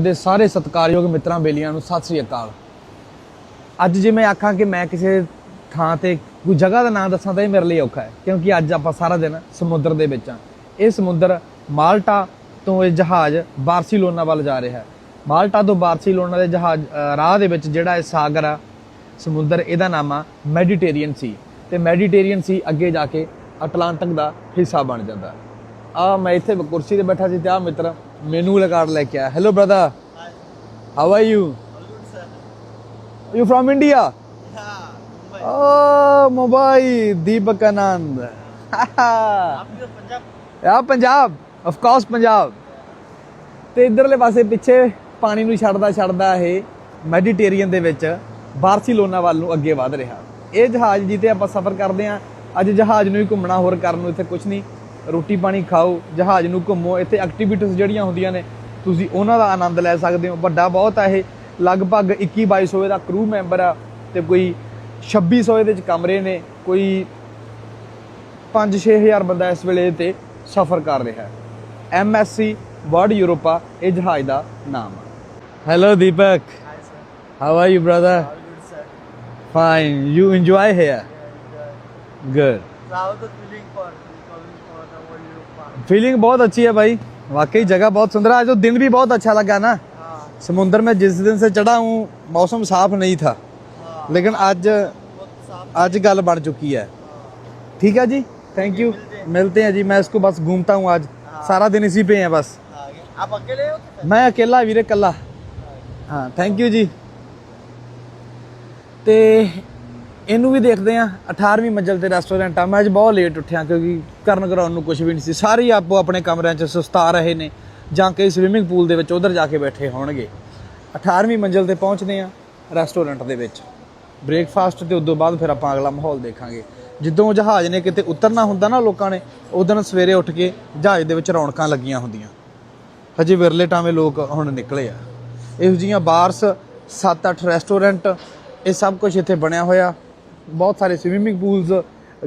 ਦੇ ਸਾਰੇ ਸਤਿਕਾਰਯੋਗ ਮਿੱਤਰਾਂ ਬੇਲੀਆਂ ਨੂੰ ਸਤਿ ਸ੍ਰੀ ਅਕਾਲ। ਅੱਜ ਜੇ ਮੈਂ ਆਖਾਂ ਕਿ ਮੈਂ ਕਿਸੇ ਥਾਂ ਤੇ ਕੋਈ ਜਗ੍ਹਾ ਦਾ ਨਾਮ ਦੱਸਾਂ ਤਾਂ ਇਹ ਮੇਰੇ ਲਈ ਔਖਾ ਹੈ, ਕਿਉਂਕਿ ਅੱਜ ਆਪਾਂ ਸਾਰਾ ਦਿਨ ਸਮੁੰਦਰ ਦੇ ਵਿੱਚ ਆ ਇਹ ਸਮੁੰਦਰ ਮਾਲਟਾ ਤੋਂ ਇਹ ਜਹਾਜ਼ ਬਾਰਸੀਲੋਨਾ ਵੱਲ ਜਾ ਰਿਹਾ ਹੈ। ਮਾਲਟਾ ਤੋਂ ਬਾਰਸੀਲੋਨਾ ਦੇ ਜਹਾਜ਼ ਰਾਹ ਦੇ ਵਿੱਚ ਜਿਹੜਾ ਇਹ ਸਾਗਰ ਆ, ਸਮੁੰਦਰ, ਇਹਦਾ ਨਾਮ ਆ ਮੈਡੀਟੇਰੀਅਨ ਸੀ। ਤੇ ਮੈਡੀਟੇਰੀਅਨ ਸੀ, ਅੱਗੇ ਜਾ ਕੇ ਅਟਲਾਂਟਿਕ ਦਾ ਹਿੱਸਾ ਬਣ ਜਾਂਦਾ। ਆ ਮੈਂ ਇੱਥੇ ਕੁਰਸੀ ਤੇ ਬੈਠਾ ਸੀ ਤੇ ਆ ਮਿੱਤਰ ਮੈਨੂ ਵਾਲਾ ਕਾਰਡ ਲੈ ਕੇ ਆਇਆ। Hello brother how are you you from India ਓ ਮੁੰਬਈ ਦੀਪਕ ਆਨੰਦ ਆ ਪੰਜਾਬ ਆਫ ਕੋਰਸ ਪੰਜਾਬ ਤੇ ਇਧਰਲੇ ਪਾਸੇ ਪਿੱਛੇ ਪਾਣੀ ਨੂੰ ਛੱਡਦਾ ਛੱਡਦਾ ਇਹ ਮੈਡੀਟੇਰੀਅਨ ਦੇ ਵਿੱਚ ਬਾਰਸੀਲੋਨਾ ਵੱਲ ਨੂੰ ਅੱਗੇ ਵਧ ਰਿਹਾ। ਇਹ ਜਹਾਜ਼ ਜਿੱਤੇ ਆਪਾਂ ਸਫ਼ਰ ਕਰਦੇ ਆ ਅੱਜ ਜਹਾਜ਼ ਨੂੰ ਹੀ ਘੁੰਮਣਾ ਹੋਰ ਕਰਨ ਨੂੰ ਇੱਥੇ ਕੁਝ ਨਹੀਂ। ਰੋਟੀ ਪਾਣੀ ਖਾਓ ਜਹਾਜ਼ ਨੂੰ ਘੁੰਮੋ ਇੱਥੇ ਐਕਟੀਵਿਟੀਜ਼ ਜਿਹੜੀਆਂ ਹੁੰਦੀਆਂ ਨੇ ਤੁਸੀਂ ਉਹਨਾਂ ਦਾ ਆਨੰਦ ਲੈ ਸਕਦੇ ਹੋ। ਵੱਡਾ ਬਹੁਤ ਆ ਇਹ। ਲਗਭਗ 21 2200 ਦਾ ਕਰੂ ਮੈਂਬਰ ਆ ਤੇ ਕੋਈ 2600 ਇਹਦੇ ਵਿੱਚ ਕਮਰੇ ਨੇ ਕੋਈ 5-6000 ਬੰਦਾ ਇਸ ਵੇਲੇ ਤੇ ਸਫ਼ਰ ਕਰ ਰਿਹਾ ਹੈ। ਐਮਐਸਸੀ ਵਰਲਡ ਯੂਰੋਪਾ ਇਹ ਜਹਾਜ਼ ਦਾ ਨਾਮ ਹੈ hello Deepak. How are you brother fine you enjoy here good How the feeling for feeling बहुत अच्छी है भाई वाकई जगह बहुत सुंदर है आज तो दिन भी बहुत अच्छा लगा ना हाँ समुद्र में जिस दिन से चढ़ा हूँ मौसम साफ नहीं था हाँ लेकिन आज बहुत साफ आज गल बन चुकी है ठीक है जी थैंक यू मिलते हैं जी मैं इसको बस घूमता हूँ आज सारा दिन इसी पे हैं बस आगे आप अकेले हो कि ਮੈਂ ਅਕੇਲਾ ਵੀਰੇ ਕੱਲਾ ਹਾਂ ਥੈਂਕ ਯੂ ਜੀ ਤੇ ਇਹਨੂੰ ਵੀ ਦੇਖਦੇ ਆ 18ਵੀਂ ਮੰਜ਼ਲ ਤੇ ਰੈਸਟੋਰੈਂਟ ਆ। ਮੈਂ ਅੱਜ ਬਹੁਤ ਲੇਟ ਉੱਠਿਆ ਕਿਉਂਕਿ ਕਰਨ ਕਰਾਉਣ ਨੂੰ ਕੁਝ ਵੀ ਨਹੀਂ ਸੀ। ਸਾਰੇ ਹੀ ਆਪੋ ਆਪਣੇ ਕਮਰਿਆਂ 'ਚ ਸੁਸਤਾ ਰਹੇ ਨੇ ਜਾਂ ਕਿ ਸਵਿਮਿੰਗ ਪੂਲ ਦੇ ਵਿੱਚ ਉਧਰ ਜਾ ਕੇ ਬੈਠੇ ਹੋਣਗੇ। 18ਵੀਂ ਮੰਜ਼ਲ ਤੇ ਪਹੁੰਚਦੇ ਆ ਰੈਸਟੋਰੈਂਟ ਦੇ ਵਿੱਚ। ਬ੍ਰੇਕਫਾਸਟ ਤੇ ਉਦੋਂ ਬਾਅਦ ਫਿਰ ਆਪਾਂ ਅਗਲਾ ਮਾਹੌਲ ਦੇਖਾਂਗੇ। ਜਦੋਂ ਜਹਾਜ਼ ਨੇ ਕਿਤੇ ਉਤਰਨਾ ਹੁੰਦਾ ਨਾ ਲੋਕਾਂ ਨੇ, ਉਦੋਂ ਸਵੇਰੇ ਉੱਠ ਕੇ ਜਹਾਜ਼ ਦੇ ਵਿੱਚ ਰੌਣਕਾਂ ਲੱਗੀਆਂ ਹੁੰਦੀਆਂ। ਹਜੇ ਵਿਰਲੇ ਟਾਵੇਂ ਲੋਕ ਹੁਣ ਨਿਕਲੇ ਆ। ਇਹੋ ਜੀਆਂ ਬਾਰਸ 7-8 ਰੈਸਟੋਰੈਂਟ ਇਹ ਸਭ ਕੁਝ ਇੱਥੇ ਬਣਿਆ ਹੋਇਆ। ਬਹੁਤ ਸਾਰੇ ਸਵਿਮਿੰਗ ਪੂਲਸ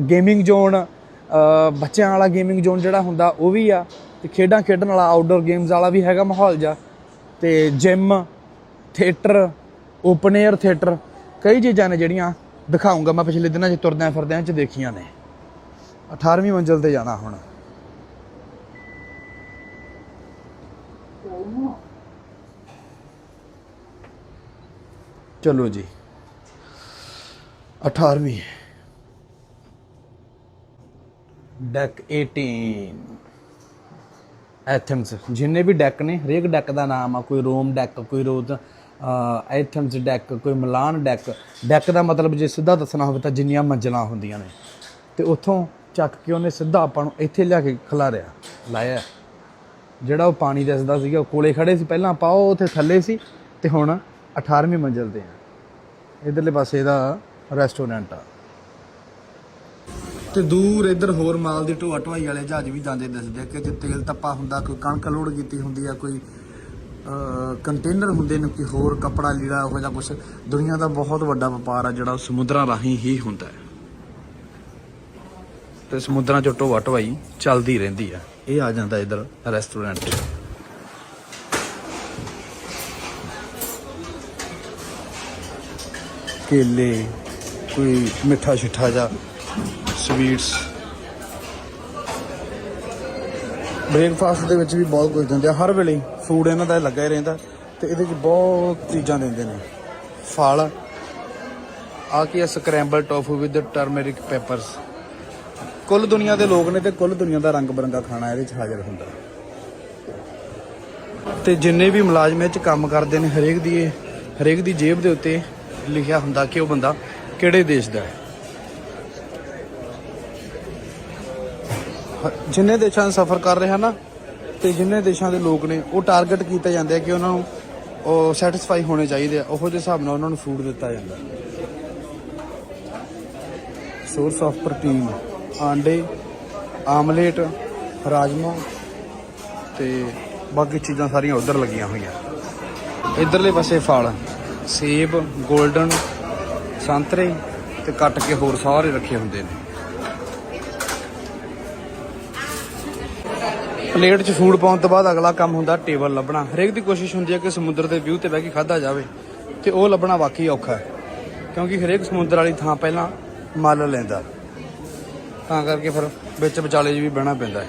ਗੇਮਿੰਗ ਜ਼ੋਨ ਬੱਚਿਆਂ ਵਾਲਾ ਗੇਮਿੰਗ ਜ਼ੋਨ ਜਿਹੜਾ ਹੁੰਦਾ ਉਹ ਵੀ ਆ। ਤੇ ਖੇਡਾਂ ਖੇਡਣ ਵਾਲਾ ਆਊਟਡੋਰ ਗੇਮਸ ਵਾਲਾ ਵੀ ਹੈਗਾ ਮਾਹੌਲ ਜਾ ਤੇ gym theatre open air theatre ਕਈ ਚੀਜ਼ਾਂ ਨੇ ਜਿਹੜੀਆਂ ਦਿਖਾਉਂਗਾ ਮੈਂ ਪਿਛਲੇ ਦਿਨਾਂ 'ਚ ਤੁਰਦਿਆਂ ਫਿਰਦਿਆਂ 'ਚ ਦੇਖੀਆਂ ਨੇ। 18ਵੀਂ ਮੰਜ਼ਲ ਤੇ ਜਾਣਾ ਹੁਣ। ਚਲੋ ਜੀ। 18ਵੀਂ ਡੈਕ 18 ਐਥਮਸ ਜਿੰਨੇ ਵੀ ਡੈਕ ਨੇ, ਹਰੇਕ ਡੈਕ ਦਾ ਨਾਮ ਆ, ਕੋਈ ਰੋਮ ਡੈਕ ਕੋਈ ਰੋਜ਼ ਐਥਮਸ ਡੈਕ ਕੋਈ ਮਿਲਾਨ ਡੈਕ ਡੈਕ ਦਾ ਮਤਲਬ ਜੇ ਸਿੱਧਾ ਦੱਸਣਾ ਹੋਵੇ ਤਾਂ ਜਿੰਨੀਆਂ ਮੰਜ਼ਲਾਂ ਹੁੰਦੀਆਂ ਨੇ। ਤੇ ਉੱਥੋਂ ਚੱਕ ਕੇ ਉਹਨੇ ਸਿੱਧਾ ਆਪਾਂ ਨੂੰ ਇੱਥੇ ਲਿਆ ਕੇ ਖਿਲਾਰਿਆ ਲਾਇਆ। ਜਿਹੜਾ ਉਹ ਪਾਣੀ ਦਿਸਦਾ ਸੀਗਾ, ਉਹ ਕੋਲੇ ਖੜੇ ਸੀ। ਪਹਿਲਾਂ ਆਪਾਂ ਉਹ ਉੱਥੇ ਥੱਲੇ ਸੀ, ਤੇ ਹੁਣ 18ਵੀਂ ਮੰਜ਼ਲ ਤੇ ਆ। ਇਧਰਲੇ ਪਾਸੇ ਇਹਦਾ ਰੈਸਟੋਰੈਂਟ ਆ। ਤੇ ਦੂਰ ਇੱਧਰ ਹੋਰ ਮਾਲ ਦੀ ਢੋਆ ਢੋਆਈ ਵਾਲੇ ਜਹਾਜ਼ ਵੀ ਜਾਂਦੇ ਦਿਸਦੇ ਆ ਕਿ ਜੇ ਤੇਲ ਤੱਪਾ ਹੁੰਦਾ, ਕੋਈ ਕਣਕ ਲੋਡ ਕੀਤੀ ਹੁੰਦੀ ਆ, ਕੋਈ ਕੰਟੇਨਰ ਹੁੰਦੇ ਨੇ, ਕੋਈ ਹੋਰ ਕੱਪੜਾ, ਲੀੜਾ ਉਹ ਜਾਂ ਕੁਝ ਦੁਨੀਆ ਦਾ ਬਹੁਤ ਵੱਡਾ ਵਪਾਰ ਆ ਜਿਹੜਾ ਉਹ ਸਮੁੰਦਰਾਂ ਰਾਹੀਂ ਹੀ ਹੁੰਦਾ ਹੈ। ਤੇ ਸਮੁੰਦਰਾਂ ਚੋਂ ਢੋਆ ਢੋਆਈ ਚੱਲਦੀ ਰਹਿੰਦੀ ਆ। ਇਹ ਆ ਜਾਂਦਾ ਇੱਧਰ ਰੈਸਟੋਰੈਂਟ ਕੇਲੇ ਕੋਈ ਮਿੱਠਾ ਛਿੱਠਾ ਜਾਂ ਸਵੀਟਸ ਬ੍ਰੇਕਫਾਸਟ ਦੇ ਵਿੱਚ ਵੀ ਬਹੁਤ ਕੁਝ ਦਿੰਦੇ ਆ। ਹਰ ਵੇਲੇ ਫੂਡ ਇਹਨਾਂ ਦਾ ਲੱਗਾ ਹੀ ਰਹਿੰਦਾ ਤੇ ਇਹਦੇ ਵਿੱਚ ਬਹੁਤ ਚੀਜ਼ਾਂ ਦਿੰਦੇ ਨੇ। ਫਲ। ਆ ਕੀ scramble tofu with turmeric peppers ਕੁੱਲ ਦੁਨੀਆ ਦੇ ਲੋਕ ਨੇ ਤੇ ਕੁੱਲ ਦੁਨੀਆ ਦਾ ਰੰਗ ਬਰੰਗਾ ਖਾਣਾ ਇਹਦੇ ਵਿੱਚ ਹਾਜ਼ਰ ਹੁੰਦਾ। ਤੇ ਜਿੰਨੇ ਵੀ ਮੁਲਾਜ਼ਮ ਇਹ ਚ ਕੰਮ ਕਰਦੇ ਨੇ, ਹਰੇਕ ਦੀ ਹਰੇਕ ਦੀ ਜੇਬ ਦੇ ਉੱਤੇ ਲਿਖਿਆ ਹੁੰਦਾ ਕਿ ਉਹ ਬੰਦਾ ਕਿਹੜੇ ਦੇਸ਼ ਦਾ ਹੈ? ਹ- ਜਿੰਨੇ ਦੇਸ਼ਾਂ 'ਚ ਸਫ਼ਰ ਕਰ ਰਿਹਾ ਨਾ ਤੇ ਜਿੰਨੇ ਦੇਸ਼ਾਂ ਦੇ ਲੋਕ ਨੇ ਉਹ ਟਾਰਗੇਟ ਕੀਤੇ ਜਾਂਦੇ ਆ ਕਿ ਉਹਨਾਂ ਨੂੰ ਉਹ ਸੈਟੀਸਫਾਈ ਹੋਣੇ ਚਾਹੀਦੇ ਆ। ਉਹੋ ਜਿਹੇ ਹਿਸਾਬ ਨਾਲ ਉਹਨਾਂ ਨੂੰ ਫੂਡ ਦਿੱਤਾ ਜਾਂਦਾ। ਸੋਰਸ ਆਫ ਪ੍ਰੋਟੀਨ ਆਂਡੇ ਆਮਲੇਟ ਰਾਜਮਾ ਤੇ ਬਾਕੀ ਚੀਜ਼ਾਂ ਸਾਰੀਆਂ ਉਧਰ ਲੱਗੀਆਂ ਹੋਈਆਂ। ਇਧਰਲੇ ਪਾਸੇ ਫਲ ਸੇਬ 골ਡਨ ਸੰਤਰੇ ਤੇ ਕੱਟ ਕੇ ਹੋਰ ਸਾਰੇ ਰੱਖੇ ਹੁੰਦੇ ਨੇ। ਪਲੇਟ 'ਚ ਫੂਡ ਪਾਉਣ ਤੋਂ ਬਾਅਦ ਅਗਲਾ ਕੰਮ ਹੁੰਦਾ ਟੇਬਲ ਲੱਭਣਾ। ਹਰੇਕ ਦੀ ਕੋਸ਼ਿਸ਼ ਹੁੰਦੀ ਹੈ ਕਿ ਸਮੁੰਦਰ ਦੇ ਵਿਊ ਤੇ ਬਹਿ ਕੇ ਖਾਧਾ ਜਾਵੇ ਤੇ ਉਹ ਲੱਭਣਾ ਵਾਕਈ ਔਖਾ ਹੈ। ਕਿਉਂਕਿ ਹਰੇਕ ਸਮੁੰਦਰ ਵਾਲੀ ਥਾਂ ਪਹਿਲਾਂ ਮੱਲ ਲੈਂਦਾ। ਤਾਂ ਕਰਕੇ ਫਿਰ ਵਿੱਚ ਵਿਚਾਲੇ 'ਚ ਵੀ ਬਹਿਣਾ ਪੈਂਦਾ ਹੈ।